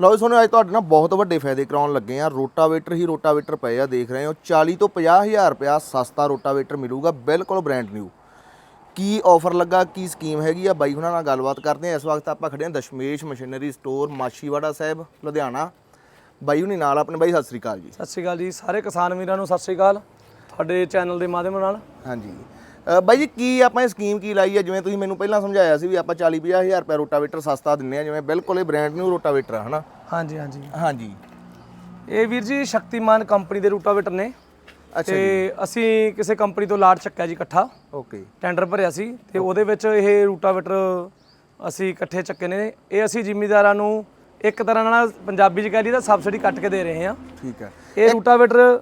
ਲਓ ਜੀ ਤੁਹਾਨੂੰ ਅੱਜ ਤੁਹਾਡੇ ਨਾਲ ਬਹੁਤ ਵੱਡੇ ਫਾਇਦੇ ਕਰਾਉਣ ਲੱਗੇ ਆ ਰੋਟਾਵੇਟਰ ਹੀ ਰੋਟਾਵੇਟਰ ਪਏ ਆ ਦੇਖ ਰਹੇ ਹੋ। 40 ਤੋਂ 50000 ਰੁਪਿਆ ਸਸਤਾ ਰੋਟਾਵੇਟਰ ਮਿਲੂਗਾ ਬਿਲਕੁਲ ਬ੍ਰਾਂਡ ਨਿਊ ਕੀ ਆਫਰ ਲੱਗਾ ਕੀ ਸਕੀਮ ਹੈਗੀ ਆ? ਬਾਈ ਹੁਣਾਂ ਨਾਲ ਗੱਲਬਾਤ ਕਰਦੇ ਆ ਇਸ ਵਕਤ ਆਪਾਂ ਖੜੇ ਹਾਂ ਦਸ਼ਮੇਸ਼ ਮਸ਼ੀਨਰੀ ਸਟੋਰ ਮਾਛੀਵਾੜਾ ਸਾਹਿਬ ਲੁਧਿਆਣਾ। ਬਾਈ ਹੁਣੀ ਨਾਲ ਆਪਣੇ। ਬਾਈ ਸਤਿ ਸ੍ਰੀ ਅਕਾਲ ਜੀ। ਸਤਿ ਸ਼੍ਰੀ ਅਕਾਲ ਜੀ। ਸਾਰੇ ਕਿਸਾਨ ਵੀਰਾਂ ਨੂੰ ਸਤਿ ਸ਼੍ਰੀ ਅਕਾਲ। ਤੁਹਾਡੇ ਚੈਨਲ ਦੇ ਮਾਧਿਅਮ ਨਾਲ। ਹਾਂਜੀ। ਬਾਈ ਜੀ ਕੀ ਆਪਾਂ ਇਹ ਸਕੀਮ ਕੀ ਲਾਈ ਹੈ ਜਿਵੇਂ ਤੁਸੀਂ ਮੈਨੂੰ ਪਹਿਲਾਂ ਸਮਝਾਇਆ ਸੀ ਵੀ ਆਪਾਂ 40 50000 ਰੁਪਏ ਰੋਟਾਵੇਟਰ ਸਸਤਾ ਦਿੰਨੇ ਆ ਜਿਵੇਂ ਬਿਲਕੁਲ ਇਹ ਬ੍ਰਾਂਡ ਨਿਊ ਰੋਟਾਵੇਟਰ ਆ ਹਨਾ? ਹਾਂਜੀ ਹਾਂਜੀ। ਹਾਂਜੀ। ਇਹ ਵੀਰ ਜੀ ਸ਼ਕਤੀਮਾਨ ਕੰਪਨੀ ਦੇ ਰੂਟਾਵੇਟਰ ਨੇ। ਅੱਛਾ ਤੇ ਅਸੀਂ ਕਿਸੇ ਕੰਪਨੀ ਤੋਂ ਲਾਟ ਚੱਕਿਆ ਜੀ ਇਕੱਠਾ। ਓਕੇ। ਟੈਂਡਰ ਭਰਿਆ ਸੀ ਤੇ ਉਹਦੇ ਵਿੱਚ ਇਹ ਰੂਟਾਵੇਟਰ ਅਸੀਂ ਇਕੱਠੇ ਚੱਕੇ ਨੇ। ਇਹ ਅਸੀਂ ਜ਼ਿਮੀਦਾਰਾਂ ਨੂੰ ਇੱਕ ਤਰ੍ਹਾਂ ਨਾਲ ਪੰਜਾਬੀ ਚ ਕਹਿ ਲਈ ਤਾਂ ਸਬਸਿਡੀ ਕੱਟ ਕੇ ਦੇ ਰਹੇ ਹਾਂ। ਠੀਕ ਹੈ ਇਹ ਰੂਟਾਵੇਟਰ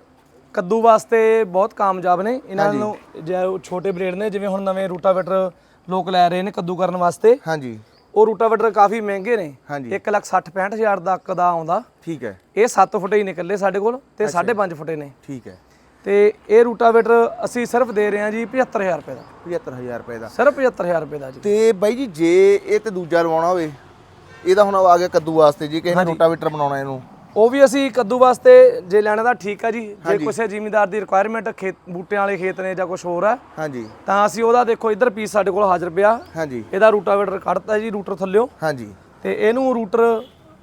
ਕੱਦੂ ਵਾਸਤੇ ਬਹੁਤ ਕਾਮਯਾਬ ਨੇ। ਇਹਨਾਂ ਨੂੰ ਜੇ ਉਹ ਛੋਟੇ ਬਲੇਡ ਨੇ ਜਿਵੇਂ ਹੁਣ ਨਵੇਂ ਰੂਟਾਵੇਟਰ ਲੋਕ ਲੈ ਰਹੇ ਨੇ ਕੱਦੂ ਕਰਨ ਵਾਸਤੇ। ਹਾਂਜੀ। ਉਹ ਰੂਟਾਵੇਟਰ ਕਾਫੀ ਮਹਿੰਗੇ ਨੇ। ਹਾਂਜੀ। 1 ਲੱਖ 60 65000 ਤੱਕ ਦਾ ਆਉਂਦਾ। ਠੀਕ ਹੈ। ਇਹ 7 ਫੁੱਟ ਹੀ ਨਿਕਲੇ ਸਾਡੇ ਕੋਲ ਤੇ 5.5 ਫੁੱਟ ਨੇ। ਠੀਕ ਹੈ। ਤੇ ਇਹ ਰੂਟਾਵੇਟਰ ਅਸੀਂ ਸਿਰਫ ਦੇ ਰਹੇ ਹਾਂ ਜੀ 75000 ਰੁਪਏ ਦਾ। 75000 ਰੁਪਏ ਦਾ। ਸਿਰਫ 75000 ਰੁਪਏ ਦਾ ਜੀ। ਤੇ ਬਾਈ ਜੀ ਜੇ ਇਹ ਤੇ ਦੂਜਾ ਲਵਾਉਣਾ ਹੋਵੇ ਇਹਦਾ ਹੁਣ ਆ ਗਿਆ ਕੱਦੂ ਵਾਸਤੇ ਜੀ ਕਿਸੇ ਨੇ ਰੋਟਾਵੇਟਰ ਬਣਾਉਣਾ ਇਹਨੂੰ। ਉਹ ਵੀ ਅਸੀਂ ਕੱਦੂ ਵਾਸਤੇ ਜੇ ਲੈਣਾ ਤਾਂ ਠੀਕ ਆ ਜੀ। ਜੇ ਕਿਸੇ ਜ਼ਿਮੀਦਾਰ ਦੀ ਰਿਕੁਆਇਰਮੈਂਟ ਖੇਤ ਬੂਟਿਆਂ ਵਾਲੇ ਖੇਤ ਨੇ ਜਾਂ ਕੁਝ ਹੋਰ ਆ ਹਾਂਜੀ। ਤਾਂ ਅਸੀਂ ਉਹਦਾ ਦੇਖੋ ਇੱਧਰ ਪੀਸ ਸਾਡੇ ਕੋਲ ਹਾਜ਼ਰ ਪਿਆ। ਹਾਂਜੀ। ਇਹਦਾ ਰੂਟਾਵੇਟਰ ਕੱਢਤਾ ਜੀ ਰੂਟਰ ਥੱਲਿਓ। ਹਾਂਜੀ। ਤੇ ਇਹਨੂੰ ਰੂਟਰ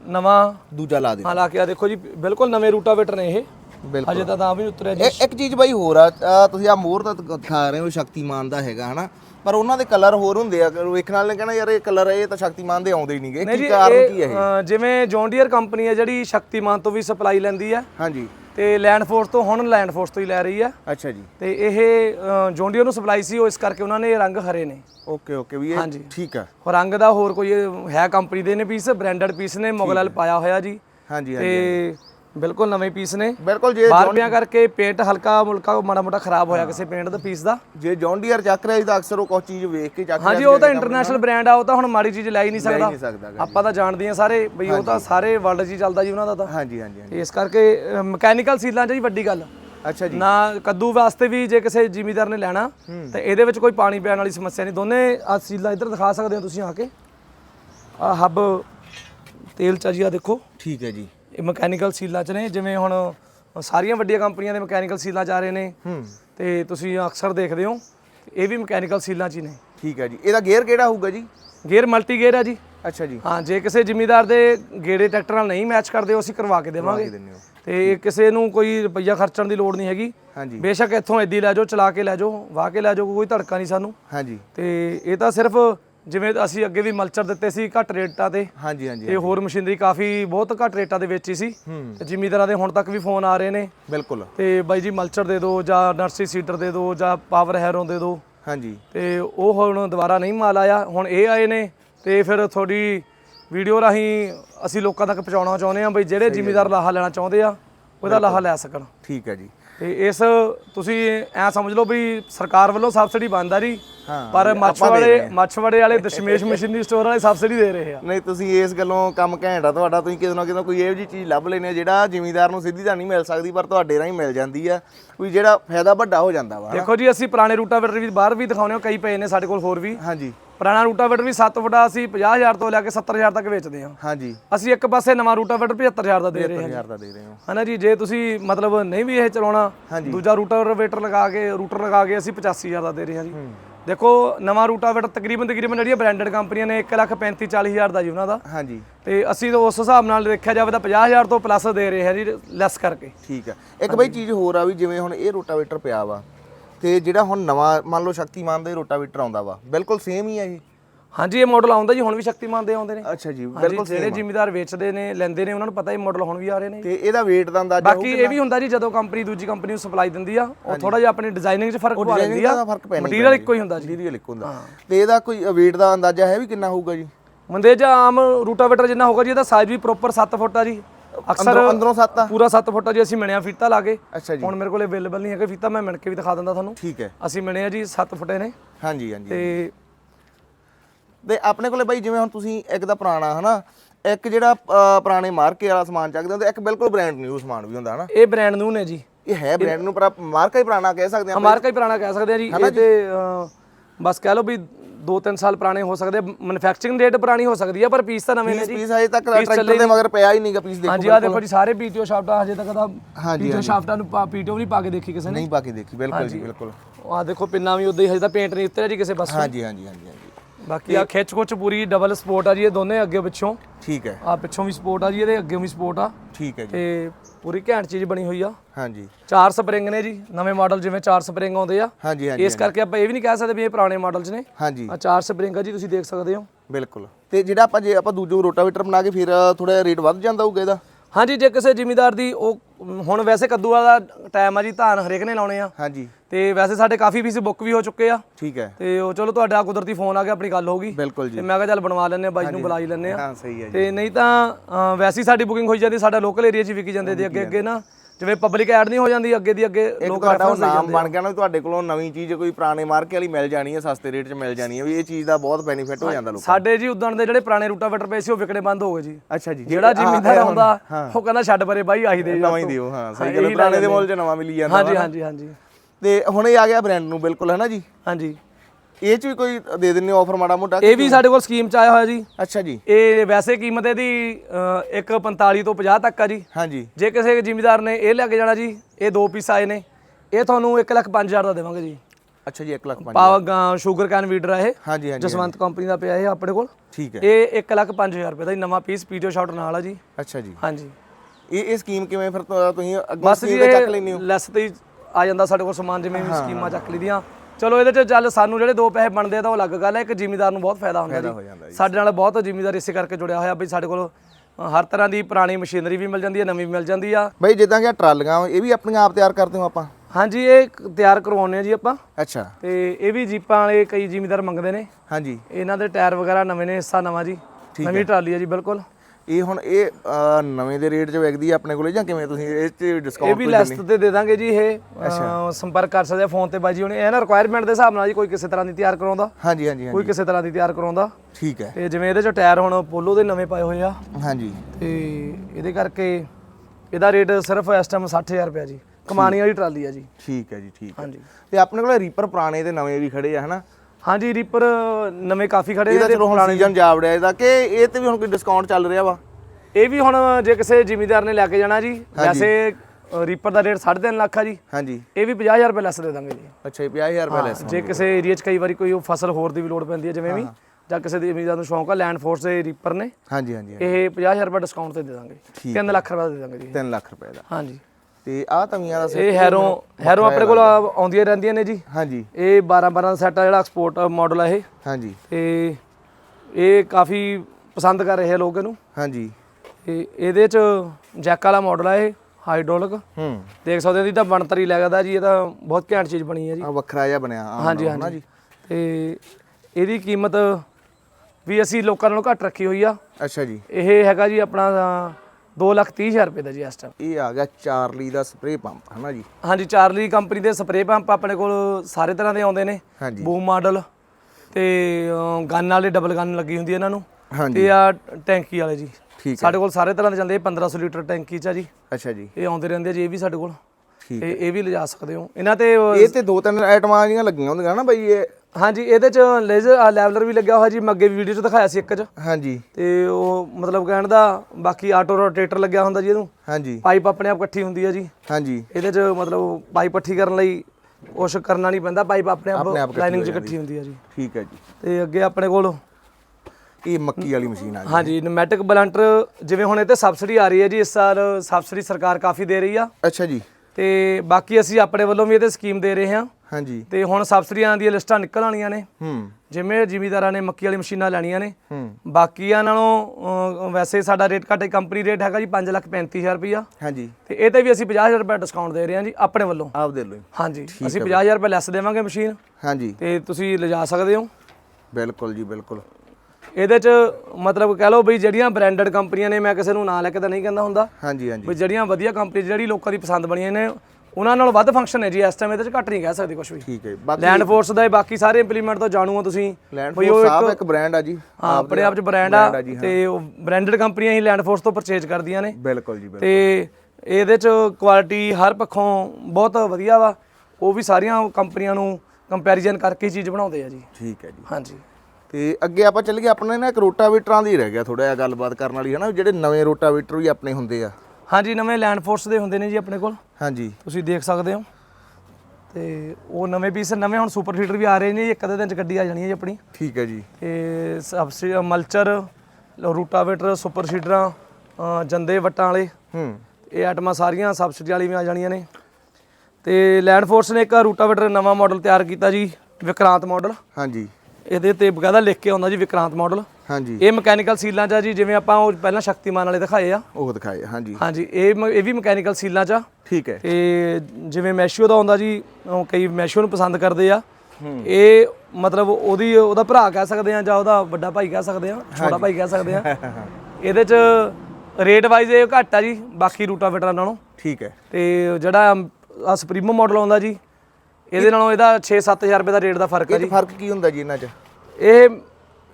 ਨਵਾਂ ਦੂਜਾ ਲਾ ਦੇ ਹਾਂ ਲਾ ਕੇ ਆ ਦੇਖੋ ਜੀ ਬਿਲਕੁਲ ਨਵੇਂ ਰੂਟਾਵੇਟਰ ਨੇ ਇਹ। ਬਿਲਕੁਲ। ਅਜੇ ਤਾਂ ਤਾਂ ਵੀ ਉਤਰਿਆ ਜੀ। ਇੱਕ ਚੀਜ਼ ਬਾਈ ਹੋਰ ਆ ਤੁਸੀਂ ਆ ਮੋਹਰ ਤਾਂ ਦਿਖਾ ਰਹੇ ਹੋ ਸ਼ਕਤੀਮਾਨ ਦਾ ਹੈਗਾ ਹਨਾ? ਪਰ ਉਹਨਾਂ ਦੇ ਕਲਰ ਹੋਰ ਹੁੰਦੇ ਆ। ਵੇਖਣ ਵਾਲੇ ਨੇ ਕਹਿਣਾ ਯਾਰ ਇਹ ਕਲਰ ਇਹ ਤਾਂ ਸ਼ਕਤੀਮਾਨ ਦੇ ਆਉਂਦੇ ਹੀ ਨਹੀਂਗੇ ਨਹੀਂ ਕੀ ਕਾਰਨ ਕੀ ਹੈ ਇਹ? ਜਿਵੇਂ ਜੌਂਡੀਅਰ ਕੰਪਨੀ ਹੈ ਜਿਹੜੀ ਸ਼ਕਤੀਮਾਨ ਤੋਂ ਵੀ ਸਪਲਾਈ ਲੈਂਦੀ ਹੈ ਹਾਂਜੀ। ਤੇ ਲੈਂਡ ਫੋਰਸ ਤੋਂ ਹੁਣ ਲੈਂਡ ਫੋਰਸ ਤੋਂ ਹੀ ਲੈ ਰਹੀ ਹੈ ਅੱਛਾ ਜੀ। ਤੇ ਇਹ ਜੌਂਡੀਅਰ ਨੂੰ ਸਪਲਾਈ ਸੀ ਉਹ ਇਸ ਕਰਕੇ ਉਹਨਾਂ ਨੇ ਰੰਗ ਹਰੇ ਨੇ। ਓਕੇ ਓਕੇ ਵੀ ਇਹ। ਠੀਕ ਆ। ਉਹ ਰੰਗ ਦਾ ਹੋਰ ਕੋਈ ਹੈ ਕੰਪਨੀ ਦੇ ਨੇ ਪੀਸ ਬ੍ਰਾਂਡਡ ਪੀਸ ਨੇ ਮੁਗਲਲ ਪਾਇਆ ਹੋਇਆ ਜੀ। ਹਾਂਜੀ ਹਾਂਜੀ ਤੇ ਬਿਲਕੁਲ ਨਵੇਂ ਪੀਸ ਨੇ। ਬਿਲਕੁਲ ਜੇ ਬਾਹਰ ਪਿਆ ਕਰਕੇ ਪੇਂਟ ਹਲਕਾ ਮੁਲਕਾ ਮਾੜਾ ਮੋਟਾ ਖਰਾਬ ਹੋਇਆ ਕਿਸੇ ਪੇਂਟ ਦਾ ਪੀਸ ਦਾ। ਜੇ ਜੌਨ ਡੀਅਰ ਚੱਕ ਰਿਹਾ ਜੀ ਤਾਂ ਅਕਸਰ ਉਹ ਕੁਝ ਚੀਜ਼ ਵੇਖ ਕੇ ਚੱਕ ਰਿਹਾ ਹਾਂਜੀ ਉਹ ਤਾਂ ਇੰਟਰਨੈਸ਼ਨਲ ਬ੍ਰਾਂਡ ਆ ਉਹ ਤਾਂ ਹੁਣ ਮਾੜੀ ਚੀਜ਼ ਲੈ ਹੀ ਨਹੀਂ ਸਕਦਾ। ਆਪਾਂ ਤਾਂ ਜਾਣਦੇ ਆ ਸਾਰੇ ਬਈ ਉਹ ਤਾਂ ਸਾਰੇ ਵਰਲਡ 'ਚ ਚੱਲਦਾ ਜੀ ਉਹਨਾਂ ਦਾ ਤਾਂ। ਹਾਂਜੀ ਹਾਂਜੀ ਇਸ ਕਰਕੇ ਮਕੈਨੀਕਲ ਸੀਲਾਂ 'ਚ ਹੀ ਵੱਡੀ ਗੱਲ। ਅੱਛਾ ਜੀ। ਨਾ ਕੱਦੂ ਵਾਸਤੇ ਵੀ ਜੇ ਕਿਸੇ ਜ਼ਿਮੀਦਾਰ ਨੇ ਲੈਣਾ ਤੇ ਇਹਦੇ ਵਿੱਚ ਕੋਈ ਪਾਣੀ ਪੈਣ ਵਾਲੀ ਸਮੱਸਿਆ ਨਹੀਂ। ਦੋਨੇ ਆ ਸੀਲਾਂ ਇੱਧਰ ਦਿਖਾ ਸਕਦੇ ਹੋ ਤੁਸੀਂ ਆ ਕੇ। ਆ ਹੱਬ ਤੇਲ ਚ ਆ ਜੀ ਆ ਦੇਖੋ। ਠੀਕ ਹੈ ਜੀ। ਇਹ ਮਕੈਨੀਕਲ ਸੀਲਾਂ ਚ ਨੇ ਜਿਵੇਂ ਹੁਣ ਸਾਰੀਆਂ ਵੱਡੀਆਂ ਕੰਪਨੀਆਂ ਦੇ ਮਕੈਨੀਕਲ ਸੀਲਾਂ ਚ ਆ ਰਹੇ ਨੇ। ਹੂੰ। ਤੇ ਤੁਸੀਂ ਅਕਸਰ ਦੇਖਦੇ ਹੋ ਇਹ ਵੀ ਮਕੈਨੀਕਲ ਸੀਲਾਂ ਚ ਹੀ ਨੇ। ਠੀਕ ਹੈ ਜੀ। ਇਹਦਾ ਗੇਅਰ ਕਿਹੜਾ ਹੋਊਗਾ ਜੀ? ਗੇਅਰ ਮਲਟੀ ਗੇਅਰ ਆ ਜੀ। ਅੱਛਾ ਜੀ। ਹਾਂ ਜੇ ਕਿਸੇ ਜ਼ਿਮੀਦਾਰ ਦੇ ਗੇੜੇ ਟਰੈਕਟਰ ਨਾਲ ਨਹੀਂ ਮੈਚ ਕਰਦੇ ਉਹ ਅਸੀਂ ਕਰਵਾ ਕੇ ਦੇਵਾਂਗੇ। ਤੇ ਕਿਸੇ ਨੂੰ ਕੋਈ ਰੁਪਈਆ ਖਰਚਣ ਦੀ ਲੋੜ ਨਹੀਂ ਹੈਗੀ। ਹਾਂਜੀ। ਬੇਸ਼ੱਕ ਇੱਥੋਂ ਇੱਦੀ ਲੈ ਜਾਓ ਚਲਾ ਕੇ ਲੈ ਜਾਓ ਵਾਹ ਕੇ ਲੈ ਜਾਓ ਕੋਈ ਧੜਕਾ ਨਹੀਂ ਸਾਨੂੰ। ਹਾਂਜੀ। ਤੇ ਇਹ ਤਾਂ ਸਿਰਫ ਜਿਵੇਂ ਅਸੀਂ ਅੱਗੇ ਵੀ ਮਲਚਰ ਦਿੱਤੇ ਸੀ ਘੱਟ ਰੇਟਾਂ ਤੇ ਹਾਂਜੀ ਹਾਂਜੀ ਤੇ ਹੋਰ ਮਸ਼ੀਨਰੀ ਕਾਫੀ ਬਹੁਤ ਘੱਟ ਰੇਟਾਂ ਦੇ ਵਿੱਚ ਹੀ। ਸੀ ਜ਼ਿਮੀਦਾਰਾਂ ਦੇ ਹੁਣ ਤੱਕ ਵੀ ਫੋਨ ਆ ਰਹੇ ਨੇ। ਬਿਲਕੁਲ। ਤੇ ਬਾਈ ਜੀ ਮਲਚਰ ਦੇ ਦਿਓ ਜਾਂ ਨਰਸਰੀ ਸੀਡਰ ਦੇ ਦਿਓ ਜਾਂ ਪਾਵਰ ਹੈਰੋਂ ਦੇ ਦਿਓ ਹਾਂਜੀ। ਤੇ ਉਹ ਹੁਣ ਦੁਬਾਰਾ ਨਹੀਂ ਮਾਲ ਆਇਆ ਹੁਣ ਇਹ ਆਏ ਨੇ। ਤੇ ਫਿਰ ਤੁਹਾਡੀ ਵੀਡੀਓ ਰਾਹੀਂ ਅਸੀਂ ਲੋਕਾਂ ਤੱਕ ਪਹੁੰਚਾਉਣਾ ਚਾਹੁੰਦੇ ਆ ਬਈ ਜਿਹੜੇ ਜ਼ਿਮੀਦਾਰ ਲਾਹਾ ਲੈਣਾ ਚਾਹੁੰਦੇ ਆ ਉਹਦਾ ਲਾਹਾ ਲੈ ਸਕਣ। ਠੀਕ ਹੈ ਜੀ। ਤੇ ਇਸ ਤੁਸੀਂ ਐ ਸਮਝ ਲਓ ਵੀ ਸਰਕਾਰ ਵੱਲੋਂ ਸਬਸਿਡੀ ਬੰਦ ਆ ਜੀ ਹਾਂ, ਪਰ ਮੱਛਵਾੜੇ ਮੱਛਵਾੜੇ ਵਾਲੇ ਦਸ਼ਮੇਸ਼ ਮਸ਼ੀਨਰੀ ਸਟੋਰ ਵਾਲੇ ਸਬਸਿਡੀ ਦੇ ਰਹੇ ਆ। ਨਹੀਂ ਤੁਸੀਂ ਇਸ ਗੱਲੋਂ ਕੰਮ ਘੈਂਟ ਆ ਤੁਹਾਡਾ ਤੁਸੀਂ ਕਿਤੇ ਨਾ ਕਿਤੇ ਕੋਈ ਇਹੋ ਜਿਹੀ ਚੀਜ਼ ਲੱਭ ਲੈਨੇ ਜਿਹੜਾ ਜ਼ਿਮੀਦਾਰ ਨੂੰ ਸਿੱਧੀ ਤਾਂ ਨਹੀਂ ਮਿਲ ਸਕਦੀ ਪਰ ਤੁਹਾਡੇ ਰਾਹੀਂ ਮਿਲ ਜਾਂਦੀ ਆ ਕੋਈ ਜਿਹੜਾ ਫਾਇਦਾ ਵੱਡਾ ਹੋ ਜਾਂਦਾ ਵਾ ਦੇਖੋ ਜੀ ਅਸੀਂ ਪੁਰਾਣੇ ਰੂਟਾਵੇਟਰ ਵੀ ਬਾਹਰ ਵੀ ਦਿਖਾਉਨੇ ਆ ਕਈ ਪਏ ਨੇ ਸਾਡੇ ਕੋਲ ਹੋਰ ਵੀ। ਹਾਂਜੀ। ਪੁਰਾਣਾ ਰੂਟਾਵੇਟਰ ਵੀ 7 ਫੁੱਟ ਅਸੀਂ 50000 ਤੋਂ ਲੈ ਕੇ 70000 ਤੱਕ ਵੇਚਦੇ ਹਾਂ। ਹਾਂਜੀ। ਅਸੀਂ ਇੱਕ ਪਾਸੇ ਨਵਾਂ ਰੂਟਾਵੇਟਰ 75000 ਦਾ ਦੇ ਰਹੇ ਹਾਂ 1000 ਦਾ ਦੇ ਰਹੇ ਹੋ। ਹਨਾ ਜੀ ਜੇ ਤੁਸੀਂ ਮਤਲਬ ਨਹੀਂ ਵੀ ਇਹ ਚਲਾਉਣਾ ਦੂਜਾ ਰੂਟਾਵੇਟਰ ਲਗਾ ਕੇ ਰੂਟਰ ਲਗਾ ਕੇ ਅਸੀਂ 85000 ਦਾ ਦੇ ਰਹੇ ਹਾਂ ਜੀ। ਦੇਖੋ ਨਵਾਂ ਰੂਟਾਵੇਟਰ ਤਕਰੀਬਨ ਤਕਰੀਬਨ ਜਿਹੜੀਆਂ ਬ੍ਰਾਂਡਡ ਕੰਪਨੀਆਂ ਨੇ 1 ਲੱਖ 35 40000 ਦਾ ਜੀ ਉਹਨਾਂ ਦਾ। ਹਾਂਜੀ। ਤੇ ਅਸੀਂ ਤਾਂ ਉਸ ਹਿਸਾਬ ਨਾਲ ਦੇਖਿਆ ਜਾਵੇ ਤਾਂ 50000 ਤੋਂ ਪਲੱਸ ਦੇ ਰਹੇ ਹਾਂ ਜੀ ਲੈਸ ਕਰਕੇ। ਠੀਕ ਆ ਇੱਕ ਬਈ ਚੀਜ਼ ਹੋਰ ਆ ਵੀ ਜਿਵੇਂ ਹੁਣ ਇਹ ਰੋਟਾਵੇਟਰ ਪਿਆ ਵਾ ਤੇ ਜਿਹੜਾ ਹੁਣ ਨਵਾਂ ਮੰਨ ਲਓ ਸ਼ਕਤੀਮਾਨ ਦਾ ਹੀ ਰੋਟਾਵੇਟਰ ਆਉਂਦਾ ਵਾ ਬਿਲਕੁਲ ਸੇਮ ਹੀ ਆ ਇਹ? ਹਾਂਜੀ ਇਹ ਮਾਡਲ ਆਉਂਦਾ ਜੀ ਹੁਣ ਵੀ ਸ਼ਕਤੀਮਾਨ ਦੇ ਆਉਂਦੇ ਨੇ। ਅੱਛਾ ਜੀ ਹਾਂਜੀ ਜਿਹੜੇ ਜ਼ਿਮੀਦਾਰ ਵੇਚਦੇ ਨੇ ਲੈਂਦੇ ਨੇ ਉਹਨਾਂ ਨੂੰ ਪਤਾ ਇਹ ਮਾਡਲ ਹੁਣ ਵੀ ਆ ਰਹੇ ਨੇ। ਤੇ ਇਹਦਾ weight ਦਾ ਅੰਦਾਜ਼ਾ ਬਾਕੀ ਇਹ ਵੀ ਹੁੰਦਾ ਜੀ ਜਦੋਂ ਕੰਪਨੀ ਦੂਜੀ ਕੰਪਨੀ ਨੂੰ ਸਪਲਾਈ ਦਿੰਦੀ ਆ ਉਹ ਥੋੜਾ ਜਿਹਾ ਆਪਣੀ ਡਿਜ਼ਾਈਨਿੰਗ 'ਚ ਫ਼ਰਕ ਪਾ ਲੈਂਦੀ ਆ। ਮਟੀਰੀਅਲ ਇੱਕੋ ਹੀ ਹੁੰਦਾ ਜੀ। ਮਟੀਰੀਅਲ ਇੱਕ ਹੁੰਦਾ। ਤੇ ਇਹਦਾ ਕੋਈ weight ਦਾ ਅੰਦਾਜ਼ਾ ਹੈ ਵੀ ਕਿੰਨਾ ਹੋਊਗਾ ਜੀ? ਮੰਦੇ ਜਾਂ ਆਮ ਰੂਟਾਵੇਟਰ ਜਿੰਨਾ ਹੋਗਾ ਜੀ ਇਹਦਾ ਸਾਈਜ਼ ਵੀ ਪ੍ਰੋਪਰ 7 ਫੁੱਟ ਆ ਜੀ। ਅਕਸਰ ਅੰਦਰੋਂ ਅੰਦਰੋਂ ਸੱਤ ਆ। ਪੂਰਾ 7 ਫੁੱਟ ਜੀ ਅਸੀਂ ਮਿਣਿਆ ਫੀਤਾ ਲਾ ਕੇ। ਅੱਛਾ ਜੀ। ਹੁਣ ਮੇਰੇ ਕੋਲ ਅਵੇਲੇਬਲ ਨਹੀਂ ਹੈਗਾ ਫੀਤਾ ਮੈਂ ਮਿਣ ਕੇ ਵੀ ਦਿਖਾ ਦਿੰਦਾ ਤੁਹਾਨੂੰ। ਠੀਕ ਹੈ। ਅਸੀਂ ਮਿਣੇ ਆ ਜੀ 7 ਫੁੱਟੇ ਨੇ। ਹਾਂਜੀ ਹਾਂਜੀ ਤੇ ਤੇ ਆਪਣੇ ਕੋਲੇ ਬਾਈ ਜਿਵੇਂ ਹੁਣ ਤੁਸੀਂ ਇੱਕ ਤਾਂ ਪੁਰਾਣਾ ਹਨਾ? ਇੱਕ ਜਿਹੜਾ ਪੁਰਾਣੇ ਮਾਰਕੇ ਵਾਲਾ ਸਮਾਨ ਚੱਕਦੇ ਹੋ ਤੇ ਇੱਕ ਬਿਲਕੁਲ ਬ੍ਰਾਂਡ ਨਿਊ ਸਮਾਨ ਵੀ ਹੁੰਦਾ ਹਨਾ? ਇਹ ਬ੍ਰਾਂਡ ਨਿਊ ਨੇ ਜੀ। ਇਹ ਹੈ ਬ੍ਰਾਂਡ ਨੂੰ ਪਰ ਮਾਰਕਾ ਹੀ ਪੁਰਾਣਾ ਕਹਿ ਸਕਦੇ ਆ ਮਾਰਕਾ ਹੀ ਪੁਰਾਣਾ ਕਹਿ ਸਕਦੇ ਆ ਜੀ। ਇਹ ਤੇ ਬਸ ਕਹਿ ਲਓ ਵੀ 2-3 ਸਾਲ ਪੁਰਾਣੇ ਹੋ ਸਕਦੇ ਮੈਨੂਫੈਕਚਰਿੰਗ ਡੇਟ ਪੁਰਾਣੀ ਹੋ ਸਕਦੀ ਆ ਪਰ ਪੀਸ ਤਾਂ ਨਵੇਂ ਨੇ ਜੀ। ਪੀਸ ਹਜੇ ਤੱਕ ਟਰੈਕਟਰ ਦੇ ਮਗਰ ਪਿਆ ਹੀ ਨਹੀਂਗਾ ਪੀਸ ਦੇਖੋ ਹਾਂਜੀ ਆ ਦੇਖੋ ਜੀ ਸਾਰੇ ਪੀਟੀਓ ਸ਼ਾਫਟਾਂ ਹਜੇ ਤੱਕ ਹਾਂਜੀ, ਪੀਟੀਓ ਸ਼ਾਫਟਾਂ ਨੂੰ ਪੀਟੀਓ ਨਹੀਂ ਪਾ ਕੇ ਦੇਖੀ ਕਿਸੇ ਨੇ। ਨਹੀਂ ਬਾਕੀ ਦੇਖੀ ਬਿਲਕੁਲ ਜੀ ਬਿਲਕੁਲ। ਆ ਦੇਖੋ ਪਿੰਨਾ ਵੀ ਉਦਾਂ ਹੀ ਹਜੇ ਤਾਂ ਪੇਂਟ ਨਹੀਂ ਉਤਰਿਆ ਜੀ ਕਿਸੇ ਪਾਸੇ। ਹਾਂਜੀ ਹਾਂਜੀ ਹਾਂਜੀ ਹਾਂਜੀ। ਬਾਕੀ ਆ ਖਿੱਚ ਖੁੱਚ ਪੂਰੀ ਡਬਲ ਸਪੋਰਟ ਆ ਜੀ ਇਹ ਦੋਨੇ ਅੱਗੇ ਪਿੱਛੋਂ। ਠੀਕ ਹੈ। ਆ ਪਿੱਛੋਂ ਵੀ ਸਪੋਰਟ ਆ ਜੀ ਇਹਦੇ ਅੱਗੇ ਵੀ ਸਪੋਰਟ ਆ। ਠੀਕ ਹੈ ਜੀ। ਤੇ ਪੂਰੀ ਘੈਂਟ ਚੀਜ਼ ਬਣੀ ਹੋਈ ਆ। ਹਾਂਜੀ। ਚਾਰ ਸਪਰਿੰਗ ਨੇ ਜੀ ਨਵੇਂ ਮਾਡਲ ਜਿਵੇਂ ਚਾਰ ਸਪਰਿੰਗ ਆਉਂਦੇ ਆ। ਹਾਂਜੀ ਹਾਂਜੀ ਇਸ ਕਰਕੇ ਆਪਾਂ ਇਹ ਵੀ ਨਹੀਂ ਕਹਿ ਸਕਦੇ ਵੀ ਇਹ ਪੁਰਾਣੇ ਮਾਡਲ 'ਚ ਨੇ। ਹਾਂਜੀ। ਆ ਚਾਰ ਸਪਰਿੰਗ ਆ ਜੀ ਤੁਸੀਂ ਦੇਖ ਸਕਦੇ ਹੋ। ਬਿਲਕੁਲ। ਤੇ ਜਿਹੜਾ ਆਪਾਂ ਜੇ ਆਪਾਂ ਦੂਜੇ ਰੋਟਾਵੇਟਰ ਬਣਾ ਕੇ ਫਿਰ ਥੋੜਾ ਰੇਟ ਵੱਧ ਜਾਂਦਾ ਹੋਊਗਾ ਇਹਦਾ? ਹਾਂਜੀ ਜੇ ਕਿਸੇ ਜ਼ਿਮੀਦਾਰ ਦੀ ਉਹ ਹੁਣ ਵੈਸੇ ਕੱਦੂਆ ਦਾ ਟਾਈਮ ਆ ਜੀ ਧਾਨ ਹਰੇਕ ਨੇ ਲਾਉਣੇ ਆ। ਹਾਂਜੀ। ਤੇ ਵੈਸੇ ਸਾਡੇ ਕਾਫੀ ਪੀਸ ਬੁੱਕ ਵੀ ਹੋ ਚੁੱਕੇ ਆ। ਠੀਕ ਹੈ। ਤੇ ਉਹ ਚਲੋ ਤੁਹਾਡਾ ਕੁਦਰਤੀ ਫੋਨ ਆ ਗਿਆ ਆਪਣੀ ਗੱਲ ਹੋ ਗਈ। ਬਿਲਕੁਲ ਜੀ। ਤੇ ਮੈਂ ਕਿਹਾ ਚੱਲ ਬਣਵਾ ਲੈਣੇ ਆ ਬਾਈ ਨੂੰ ਬੁਲਾ ਹੀ ਲੈਣੇ ਆ ਹਾਂ ਸਹੀ ਹੈ ਜੀ। ਤੇ ਨਹੀਂ ਤਾਂ ਵੈਸੇ ਹੀ ਸਾਡੀ ਬੁਕਿੰਗ ਹੋਈ ਜਾਂਦੀ ਸਾਡਾ ਲੋਕਲ ਏਰੀਆ 'ਚ ਵਿਕੀ ਜਾਂਦੇ ਤੇ ਅੱਗੇ ਅੱਗੇ ਨਾ। ਜਿਵੇਂ ਪਬਲਿਕ ਐਡ ਨਹੀਂ ਹੋ ਜਾਂਦੀ ਅੱਗੇ ਦੀ ਅੱਗੇ ਇੱਕ ਲੋਕ ਤੁਹਾਡਾ ਉਹ ਨਾਮ ਬਣ ਗਿਆ ਨਾ ਵੀ ਤੁਹਾਡੇ ਕੋਲੋਂ ਨਵੀਂ ਚੀਜ਼ ਕੋਈ ਪੁਰਾਣੇ ਮਾਰਕੇ ਵਾਲੀ ਮਿਲ ਜਾਣੀ ਹੈ ਸਸਤੇ ਰੇਟ 'ਚ ਮਿਲ ਜਾਣੀ ਹੈ ਵੀ ਇਹ ਚੀਜ਼ ਦਾ ਬਹੁਤ ਬੈਨੀਫਿਟ ਹੋ ਜਾਂਦਾ ਲੋਕਾਂ ਸਾਡੇ ਜੀ ਉਦਣ ਦੇ ਜਿਹੜੇ ਪੁਰਾਣੇ ਰੂਟਾਵੇਟਰ ਪਏ ਸੀ ਉਹ ਵਿਕਣੇ ਬੰਦ ਹੋ ਗਏ ਜੀ। ਅੱਛਾ ਜੀ ਜਿਹੜਾ ਜ਼ਿਮੀਂਦਾਰ ਆਉਂਦਾ ਉਹ ਕਹਿੰਦਾ ਛੱਡ ਪਰੇ ਬਾਈ ਆਹੀ ਦੇ ਨਵਾਂ ਹੀ ਦਿਓ ਹਾਂ ਸਹੀ ਗੱਲ ਹੈ, ਪੁਰਾਣੇ ਦੇ ਮੁੱਲ 'ਚ ਨਵਾਂ ਮਿਲੀ ਜਾਂਦਾ ਹਾਂਜੀ ਹਾਂਜੀ ਹਾਂਜੀ। ਤੇ ਹੁਣ ਇਹ ਆ ਗਿਆ ਬ੍ਰਾਂਡ ਨੂੰ ਬਿਲਕੁਲ ਹੈ ਨਾ ਜੀ? ਹਾਂਜੀ। ਇਹ 'ਚ ਵੀ ਕੋਈ ਦੇ ਦਿੰਦੇ ਆਫਰ ਮਾੜਾ ਮੋਟਾ ਇਹ ਵੀ ਸਾਡੇ ਕੋਲ ਸਕੀਮ ਚ ਆਇਆ ਹੋਇਆ ਜੀ। ਅੱਛਾ ਜੀ। ਇਹ ਵੈਸੇ ਕੀਮਤ ਇਹਦੀ ਅ, ਇੱਕ 45 ਤੋਂ 50 ਤੱਕ ਆ ਜੀ। ਹਾਂਜੀ। ਜੇ ਕਿਸੇ ਜ਼ਿਮੀਦਾਰ ਨੇ ਇਹ ਲੈ ਕੇ ਜਾਣਾ ਜੀ ਇਹ ਦੋ ਪੀਸ ਆਏ ਨੇ ਇਹ ਤੁਹਾਨੂੰ 1 ਲੱਖ 5000 ਦਾ ਦੇਵਾਂਗੇ ਜੀ। ਅੱਛਾ ਜੀ 1 ਲੱਖ ਪੰਜ ਪਾਵਰ ਸ਼ੂਗਰ ਕੈਨ ਵੀਡਰ ਆ ਇਹ ਹਾਂਜੀ ਹਾਂਜੀ ਜਸਵੰਤ ਕੰਪਨੀ ਦਾ ਪਿਆ ਇਹ ਆਪਣੇ ਕੋਲ। ਠੀਕ ਹੈ। ਇਹ 1 ਲੱਖ 5000 ਰੁਪਏ ਦਾ ਜੀ ਨਵਾਂ ਪੀਸ ਪੀਟੀਓ ਸ਼ਾਟ ਨਾਲ ਆ ਜੀ। ਅੱਛਾ ਜੀ। ਹਾਂਜੀ। ਇਹ ਇਹ ਸਕੀਮ ਕਿਵੇਂ ਫਿਰ ਤੁਸੀਂ ਅੱਗੋਂ ਸਕੀਮ ਚੱਕ ਇਹ ਹੋ? ਲੈਸ ਤੇ ਆ ਜਾਂਦਾ ਸਾਡੇ ਕੋਲ ਸਮਾਨ ਜਿਵੇਂ ਵੀ ਸਕੀਮਾਂ ਚੱਕ ਲਈਆਂ ਚਲੋ ਇਹਦੇ ਚ ਚੱਲ ਸਾਨੂੰ ਜਿਹੜੇ ਦੋ ਪੈਸੇ ਬਣਦੇ ਆ ਤਾਂ ਉਹ ਅਲੱਗ ਗੱਲ ਹੈ ਇੱਕ ਜ਼ਿਮੀਦਾਰ ਨੂੰ ਬਹੁਤ ਫਾਇਦਾ ਹੁੰਦਾ ਹੋ ਜਾਂਦਾ ਜੀ। ਸਾਡੇ ਨਾਲ ਬਹੁਤ ਜ਼ਿਮੀਦਾਰ ਇਸੇ ਕਰਕੇ ਜੁੜਿਆ ਹੋਇਆ ਵੀ ਸਾਡੇ ਕੋਲ ਅ, ਹਰ ਤਰ੍ਹਾਂ ਦੀ ਪੁਰਾਣੀ ਮਸ਼ੀਨਰੀ ਵੀ ਮਿਲ ਜਾਂਦੀ ਹੈ ਨਵੀਂ ਵੀ ਮਿਲ ਜਾਂਦੀ ਆ। ਬਈ ਜਿੱਦਾਂ ਕਿ ਆਹ ਟਰਾਲੀਆਂ ਇਹ ਵੀ ਆਪਣੀਆਂ ਆਪ ਤਿਆਰ ਕਰਦੇ ਹੋ ਆਪਾਂ? ਹਾਂਜੀ ਇਹ ਤਿਆਰ ਕਰਵਾਉਂਦੇ ਆ ਜੀ ਆਪਾਂ। ਅੱਛਾ। ਤੇ ਇਹ ਵੀ ਜੀਪਾਂ ਵਾਲੇ ਕਈ ਜ਼ਿਮੀਦਾਰ ਮੰਗਦੇ ਨੇ। ਹਾਂਜੀ। ਇਹਨਾਂ ਦੇ ਟਾਇਰ ਵਗੈਰਾ ਨਵੇਂ ਨੇ ਹਿੱਸਾ ਨਵਾਂ ਜੀ। ਨਵੀਂ ਟਰਾਲੀ ਹੈ ਜੀ ਬਿਲਕੁਲ। ਇਹ ਹੁਣ ਇਹ ਨਵੇਂ ਦੇ ਰੇਟ 'ਚ ਵਿਕਦੀ ਆ ਆਪਣੇ ਕੋਲੇ ਜਾਂ ਕਿਵੇਂ ਤੁਸੀਂ ਇਹ 'ਚ ਇਹ ਡਿਸਕਾਊਂਟ ਵੀ ਲੈਸ ਤੇ ਦੇ ਦਾਂਗੇ ਜੀ ਇਹ ਸੰਪਰਕ ਕਰ ਸਕਦੇ ਆ ਫੋਨ ਤੇ ਬਾਈ ਜੀ ਹੁਣੇ। ਇਹ ਨਾ ਰਿਕੁਆਇਰਮੈਂਟ ਦੇ ਹਿਸਾਬ ਨਾਲ ਜੀ ਕੋਈ ਕਿਸੇ ਤਰ੍ਹਾਂ ਦੀ ਤਿਆਰ ਕਰਾਉਂਦਾ। ਹਾਂਜੀ ਹਾਂਜੀ ਹਾਂਜੀ। ਕੋਈ ਕਿਸੇ ਤਰ੍ਹਾਂ ਦੀ ਤਿਆਰ ਕਰਾਉਂਦਾ। ਠੀਕ ਹੈ। ਤੇ ਜਿਵੇਂ ਇਹਦੇ ਚ ਟਾਇਰ ਹੁਣ ਪੋਲੋ ਦੇ ਨਵੇਂ ਪਾਏ ਹੋਏ ਆ। ਹਾਂਜੀ। ਤੇ ਇਹਦੇ ਕਰਕੇ ਇਹਦਾ ਰੇਟ ਸਿਰਫ ਇਸ ਟਾਈਮ 60000 ਰੁਪਏ ਜੀ। ਕਮਾਣੀ ਵਾਲੀ ਟਰਾਲੀ ਆ ਜੀ। ਠੀਕ ਹੈ ਜੀ ਠੀਕ ਹੈ। ਹਾਂਜੀ। ਤੇ ਆਪਣੇ ਕੋਲੇ ਰੀਪਰ ਪੁਰਾਣੇ ਤੇ ਨਵੇਂ ਵੀ ਖੜੇ ਆ ਹਨਾ? ਹਾਂਜੀ ਰੀਪਰ ਨਵੇਂ ਕਾਫੀ ਖੜੇ ਨੇ ਇਹਦਾ ਚਲੋ ਹੁਣ ਸੀਜ਼ਨ ਜਾਵੜਿਆ ਇਹਦਾ। ਕਿ ਇਹ ਤੇ ਵੀ ਹੁਣ ਕੋਈ ਡਿਸਕਾਊਂਟ ਚੱਲ ਰਿਹਾ ਵਾ? ਇਹ ਵੀ ਹੁਣ ਜੇ ਕਿਸੇ ਜ਼ਿਮੀਦਾਰ ਨੇ ਲੈ ਕੇ ਜਾਣਾ ਜੀ ਵੈਸੇ ਰੀਪਰ ਦਾ ਰੇਟ 3.5 ਲੱਖ ਆ ਜੀ। ਹਾਂਜੀ। ਇਹ ਵੀ 50000 ਰੁਪਏ ਲੈਸ ਦੇ ਦਾਂਗੇ ਜੀ। ਅੱਛਾ ਜੀ 50000 ਰੁਪਏ ਲੈਸ ਜੇ ਕਿਸੇ ਏਰੀਆ 'ਚ ਕਈ ਵਾਰੀ ਕੋਈ ਉਹ ਫਸਲ ਹੋਰ ਦੀ ਵੀ ਲੋੜ ਪੈਂਦੀ ਹੈ ਜਿਵੇਂ ਵੀ ਜਾਂ ਕਿਸੇ ਦੇ ਜ਼ਿਮੀਦਾਰ ਨੂੰ ਸ਼ੌਂਕ ਆ ਲੈਂਡ ਫੋਰਸ ਦੇ ਰੀਪਰ ਨੇ ਹਾਂਜੀ ਹਾਂਜੀ ਇਹ 50000 ਰੁਪਏ ਡਿਸਕਾਊਂਟ ਤੇ ਦੇ ਦਾਂਗੇ। 3 ਲੱਖ ਰੁਪਏ ਦੇ ਦਾਂਗੇ ਜੀ। 3 ਲੱਖ ਰੁਪਏ ਦਾ। ਹਾਂਜੀ। ਤੇ ਆਹ ਤਵੀਆਂ ਦਾ set ਇਹ ਹੈਰੋ ਹੈਰੋ ਆਪਣੇ ਕੋਲ ਆ- ਆਉਂਦੀਆਂ ਰਹਿੰਦੀਆਂ ਨੇ ਜੀ। ਹਾਂਜੀ। ਇਹ 12 12 ਦਾ ਸੈੱਟ ਆ ਜਿਹੜਾ ਐਕਸਪੋਰਟ ਮਾਡਲ ਆ ਇਹ। ਹਾਂਜੀ। ਤੇ ਇਹ ਕਾਫੀ ਪਸੰਦ ਕਰ ਰਹੇ ਆ ਲੋਕ ਇਹਨੂੰ। ਹਾਂਜੀ। ਤੇ ਇਹਦੇ ਚ ਜੈਕ ਵਾਲਾ ਮਾਡਲ ਆ ਇਹ ਹਾਈਡ੍ਰੋਲਿਕ ਹੂੰ। ਦੇਖ ਸਕਦੇ ਹੋ ਇਹਦੀ ਤਾਂ ਬਣਤਰ ਲੱਗਦਾ ਜੀ ਇਹ ਤਾਂ ਬਹੁਤ ਘੈਂਟ ਚੀਜ਼ ਬਣੀ ਹੈ ਜੀ। ਆ ਵੱਖਰਾ ਜਿਹਾ ਬਣਿਆ ਆਮ ਹਾਂਜੀ ਨਾਲੋਂ ਨਾ ਹਾਂਜੀ। ਤੇ ਇਹਦੀ ਕੀਮਤ ਵੀ ਅਸੀਂ ਲੋਕਾਂ ਨਾਲੋਂ ਘੱਟ ਰੱਖੀ ਹੋਈ ਆ। ਅੱਛਾ ਜੀ। ਇਹ ਹੈਗਾ ਜੀ ਆਪਣਾ 230000 ਰੁਪਏ ਦਾ ਜੀ ਇਸ ਟਾਈਮ ਇਹ ਆ ਗਿਆ ਚਾਰਲੀ ਦਾ ਸਪਰੇ ਪੰਪ ਹਨਾ ਜੀ? ਹਾਂਜੀ ਚਾਰਲੀ ਕੰਪਨੀ ਦੇ ਸਪਰੇਅ ਪੰਪ ਆਪਣੇ ਕੋਲ ਸਾਰੇ ਤਰ੍ਹਾਂ ਦੇ ਆਉਂਦੇ ਨੇ। ਹਾਂਜੀ। ਬੂਮ ਮਾਡਲ ਤੇ ਗਨ ਵਾਲੇ ਡਬਲ ਗਨ ਲੱਗੀ ਹੁੰਦੀ ਹੈ ਇਹਨਾਂ ਨੂੰ। ਹਾਂਜੀ। ਤੇ ਆ ਟੈਂਕੀ ਵਾਲੇ ਜੀ। ਠੀਕ ਹੈ। ਸਾਡੇ ਕੋਲ ਸਾਰੇ ਤਰ੍ਹਾਂ ਦੇ ਚੱਲਦੇ 1500 ਲੀਟਰ ਟੈਂਕੀ ਚ ਆ ਜੀ। ਅੱਛਾ ਜੀ। ਇਹ ਆਉਂਦੇ ਰਹਿੰਦੇ ਆ ਜੀ ਇਹ ਵੀ ਸਾਡੇ ਕੋਲ। ਠੀਕ ਤੇ ਇਹ ਵੀ ਲਿਜਾ ਸਕਦੇ ਹੋ। ਇਹਨਾਂ ਤੇ ਇਹ ਤੇ ਦੋ ਤਿੰਨ ਆਈਟਮਾਂ ਜੀਆਂ ਲੱਗੀਆਂ ਹੁੰਦੀਆਂ ਨਾ ਬਈ ਇਹ ਹਾਂਜੀ ਇਹਦੇ ਚ ਲੇਜ਼ਰ ਲੈਵਲਰ ਵੀ ਲੱਗਿਆ ਹੋਇਆ ਜੀ ਮੈਂ ਅੱਗੇ ਵੀਡੀਓ ਚ ਦਿਖਾਇਆ ਸੀ ਇੱਕ ਚ। ਹਾਂਜੀ। ਤੇ ਉਹ ਮਤਲਬ ਕਹਿਣ ਦਾ ਬਾਕੀ ਆਟੋ ਰੋਟੇਟਰ ਲੱਗਿਆ ਹੁੰਦਾ ਜੀ ਇਹਨੂੰ। ਹਾਂਜੀ। ਪਾਈਪ ਆਪਣੇ ਆਪ ਇਕੱਠੀ ਹੁੰਦੀ ਹੈ ਜੀ। ਹਾਂਜੀ। ਇਹਦੇ ਚ ਮਤਲਬ ਪਾਈਪ ਇਕੱਠੀ ਕਰਨ ਲਈ ਕੁਛ ਕਰਨਾ ਨਹੀਂ ਪੈਂਦਾ ਪਾਈਪ ਆਪਣੇ ਆਪ ਲਾਈਨਿੰਗ ਚ ਇਕੱਠੀ ਹੁੰਦੀ ਹੈ ਜੀ। ਠੀਕ ਹੈ ਜੀ। ਤੇ ਅੱਗੇ ਆਪਣੇ ਕੋਲ ਇਹ ਮੱਕੀ ਵਾਲੀ ਮਸ਼ੀਨ ਆ ਗਈ। ਹਾਂਜੀ ਨਮੈਟਿਕ ਬਲੰਟਰ ਜਿਵੇਂ ਹੁਣ ਇਹ ਤੇ ਸਬਸਿਡੀ ਆ ਰਹੀ ਹੈ ਜੀ ਇਸ ਸਾਲ ਸਬਸਿਡੀ ਸਰਕਾਰ ਕਾਫੀ ਦੇ ਰਹੀ ਆ। ਅੱਛਾ ਜੀ। ਤੇ ਬਾਕੀ ਅਸੀਂ ਆਪਣੇ ਵੱਲੋਂ ਵੀ ਇਹਦੇ ਸਕੀਮ ਦੇ ਰਹੇ ਹਾਂ। ਹਾਂਜੀ। ਤੇ ਹੁਣ ਸਬਸਿਡੀਆਂ ਦੀਆਂ ਲਿਸਟਾਂ ਨਿਕਲ ਆਣੀਆਂ ਨੇ। ਹੂੰ। ਜਿਵੇਂ ਜ਼ਿਮੀਦਾਰਾਂ ਨੇ ਮੱਕੀ ਵਾਲੀ ਮਸ਼ੀਨਾਂ ਲੈਣੀਆਂ ਨੇ। ਹੂੰ। ਬਾਕੀਆਂ ਨਾਲੋਂ ਅਹ, ਵੈਸੇ ਸਾਡਾ ਰੇਟ ਘੱਟ ਕੰਪਨੀ ਰੇਟ ਹੈਗਾ ਜੀ 535000 ਰੁਪਇਆ। ਹਾਂਜੀ। ਤੇ ਇਹ ਤੇ ਵੀ ਅਸੀਂ 50000 ਰੁਪਏ ਡਿਸਕਾਊਂਟ ਦੇ ਰਹੇ ਹਾਂ ਜੀ ਆਪਣੇ ਵੱਲੋਂ। ਆਪ ਦੇ ਲਓ ਜੀ। ਹਾਂਜੀ ਅਸੀਂ 50000 ਰੁਪਏ ਲੈਸ ਦੇਵਾਂਗੇ ਮਸ਼ੀਨ। ਹਾਂਜੀ। ਤੇ ਤੁਸੀਂ ਲਿਜਾ ਸਕਦੇ ਹੋ। ਬਿਲਕੁਲ ਜੀ ਬਿਲਕੁਲ। ਇਹਦੇ ਚ ਮਤਲਬ ਕਹਿ ਲਓ ਬਈ ਜਿਹੜੀਆਂ ਬ੍ਰਾਂਡਡ ਕੰਪਨੀਆਂ ਨੇ ਮੈਂ ਕਿਸੇ ਨੂੰ ਨਾਂ ਲੈ ਕੇ ਤਾਂ ਨਹੀਂ ਕਹਿੰਦਾ ਹੁੰਦਾ। ਹਾਂਜੀ ਹਾਂਜੀ। ਵੀ ਜਿਹੜੀਆਂ ਵਧੀਆ ਕੰਪਨੀ ਜਿਹੜੀ ਲੋਕਾਂ ਦੀ ਪਸੰਦ ਬਣੀਆਂ ਨੇ ਉਹਨਾਂ ਨਾਲੋਂ ਵੱਧ ਫੰਕਸ਼ਨ ਹੈ ਜੀ ਇਸ ਟਾਈਮ ਇਹਦੇ ਚ ਘੱਟ ਨਹੀਂ ਕਹਿ ਸਕਦੇ ਕੁਝ ਵੀ। ਠੀਕ ਹੈ ਬਾਕੀ ਲੈਂਡ ਫੋਰਸ ਦਾ ਇਹ ਬਾਕੀ ਸਾਰੇ ਇੰਪਲੀਮੈਂਟ ਤੋਂ ਜਾਣੂ ਹੋ ਤੁਸੀਂ। ਲੈਂਡ ਫੋਰਸ ਸਾਹਿਬ ਇੱਕ ਬ੍ਰਾਂਡ ਆ ਜੀ। ਆਪਣੇ ਆਪ ਚ ਬ੍ਰਾਂਡ ਆ ਤੇ ਉਹ ਬ੍ਰਾਂਡਡ ਕੰਪਨੀਆਂ ਹੀ ਲੈਂਡ ਫੋਰਸ ਤੋਂ ਪਰਚੇਜ ਕਰਦੀਆਂ ਨੇ। ਬਿਲਕੁਲ ਜੀ ਬਿਲਕੁਲ। ਤੇ ਇਹਦੇ ਚ ਕੁਆਲਿਟੀ ਹਰ ਪੱਖੋਂ ਬਹੁਤ ਵਧੀਆ ਵਾ। ਉਹ ਵੀ ਸਾਰੀਆਂ ਕੰਪਨੀਆਂ ਨੂੰ ਕੰਪੈਰੀਜ਼ਨ ਕਰਕੇ ਚੀਜ਼ ਬਣਾਉਂਦੇ ਆ ਜੀ। ਠੀਕ ਹੈ ਜੀ। ਹਾਂਜੀ। ਤੇ ਅੱਗੇ ਆਪਾਂ ਚੱਲ ਗਏ ਆਪਣੇ ਨਾ ਇੱਕ ਰੋਟਾਵੇਟਰਾਂ ਦੀ ਰਹਿ ਗਿਆ ਥੋੜਾ ਜਿਹਾ ਗੱਲਬਾਤ ਕਰਨ ਵਾਲੀ ਹੈ ਨਾ ਜਿਹੜੇ ਨਵੇਂ ਰੋਟਾਵੇਟਰ ਵੀ ਆਪਣੇ ਹੁੰਦੇ ਆ। ਹਾਂਜੀ ਨਵੇਂ ਲੈਂਡ ਫੋਰਸ ਦੇ ਹੁੰਦੇ ਨੇ ਜੀ ਆਪਣੇ ਕੋਲ। ਹਾਂਜੀ। ਤੁਸੀਂ ਦੇਖ ਸਕਦੇ ਹੋ। ਤੇ ਉਹ ਨਵੇਂ ਪੀਸ ਨਵੇਂ ਹੁਣ ਸੁਪਰ ਫੀਡਰ ਵੀ ਆ ਰਹੇ ਨੇ ਜੀ, ਇੱਕ ਅੱਧੇ ਦਿਨ ਚ ਗੱਡੀ ਆ ਜਾਣੀ ਹੈ ਜੀ ਆਪਣੀ। ਠੀਕ ਹੈ ਜੀ। ਤੇ ਸਬਸਿਡੀ ਮਲਚਰ ਰੂਟਾਵੇਟਰ ਸੁਪਰ ਸੀਡਰਾਂ ਜੰਦੇ ਵੱਟਾਂ ਵਾਲੇ। ਹੂੰ। ਇਹ ਆਈਟਮਾਂ ਸਾਰੀਆਂ ਸਬਸਿਡੀ ਵਾਲੀ ਵੀ ਆ ਜਾਣੀਆਂ ਨੇ। ਤੇ ਲੈਂਡ ਫੋਰਸ ਨੇ ਇੱਕ ਰੂਟਾਵੇਟਰ ਨਵਾਂ ਮਾਡਲ ਤਿਆਰ ਕੀਤਾ ਜੀ ਵਿਕਰਾਂਤ ਮਾਡਲ ਹਾਂਜੀ। ਇਹਦੇ ਤੇ ਬਕਾਇਦਾ ਲਿਖ ਕੇ ਆਉਂਦਾ ਜੀ ਵਿਕਰਾਂਤ ਮਾਡਲ ਹਾਂਜੀ। ਇਹ ਮਕੈਨੀਕਲ ਸੀਲਾਂ ਚ ਆ ਜੀ ਜਿਵੇਂ ਆਪਾਂ ਉਹ ਪਹਿਲਾਂ ਸ਼ਕਤੀਮਾਨ ਵਾਲੇ ਦਿਖਾਏ ਆ। ਉਹ ਦਿਖਾਏ ਹਾਂਜੀ। ਹਾਂਜੀ ਇਹ ਮ- ਇਹ ਵੀ ਮਕੈਨੀਕਲ ਸੀਲਾਂ ਚ ਆ। ਠੀਕ ਹੈ। ਤੇ ਜਿਵੇਂ ਮੈਸ਼ੀਓ ਦਾ ਹੁੰਦਾ ਜੀ ਉਹ ਕਈ ਮੈਸ਼ੀਓ ਨੂੰ ਪਸੰਦ ਕਰਦੇ ਆ। ਇਹ ਮਤਲਬ ਉਹਦੀ ਉਹਦਾ ਭਰਾ ਕਹਿ ਸਕਦੇ ਆ ਜਾਂ ਉਹਦਾ ਵੱਡਾ ਭਾਈ ਕਹਿ ਸਕਦੇ ਆ ਛੋਟਾ ਭਾਈ ਕਹਿ ਸਕਦੇ ਆ। ਇਹਦੇ ਚ ਰੇਟ ਵਾਈਜ਼ ਇਹ ਘੱਟ ਆ ਜੀ ਬਾਕੀ ਰੂਟਾਵੇਟਰਾਂ ਨਾਲੋਂ। ਠੀਕ ਹੈ। ਤੇ ਜਿਹੜਾ ਆ ਸੁਪਰੀਮੋ ਮਾਡਲ ਆਉਂਦਾ ਜੀ ਇਹਦੇ ਨਾਲੋਂ ਇਹਦਾ 6-7000 ਰੁਪਏ ਦਾ ਰੇਟ ਦਾ ਫ਼ਰਕ ਹੈ ਇਹ 'ਚ ਫ਼ਰਕ ਕੀ ਹੁੰਦਾ ਜੀ ਇਹਨਾਂ 'ਚ? ਇਹ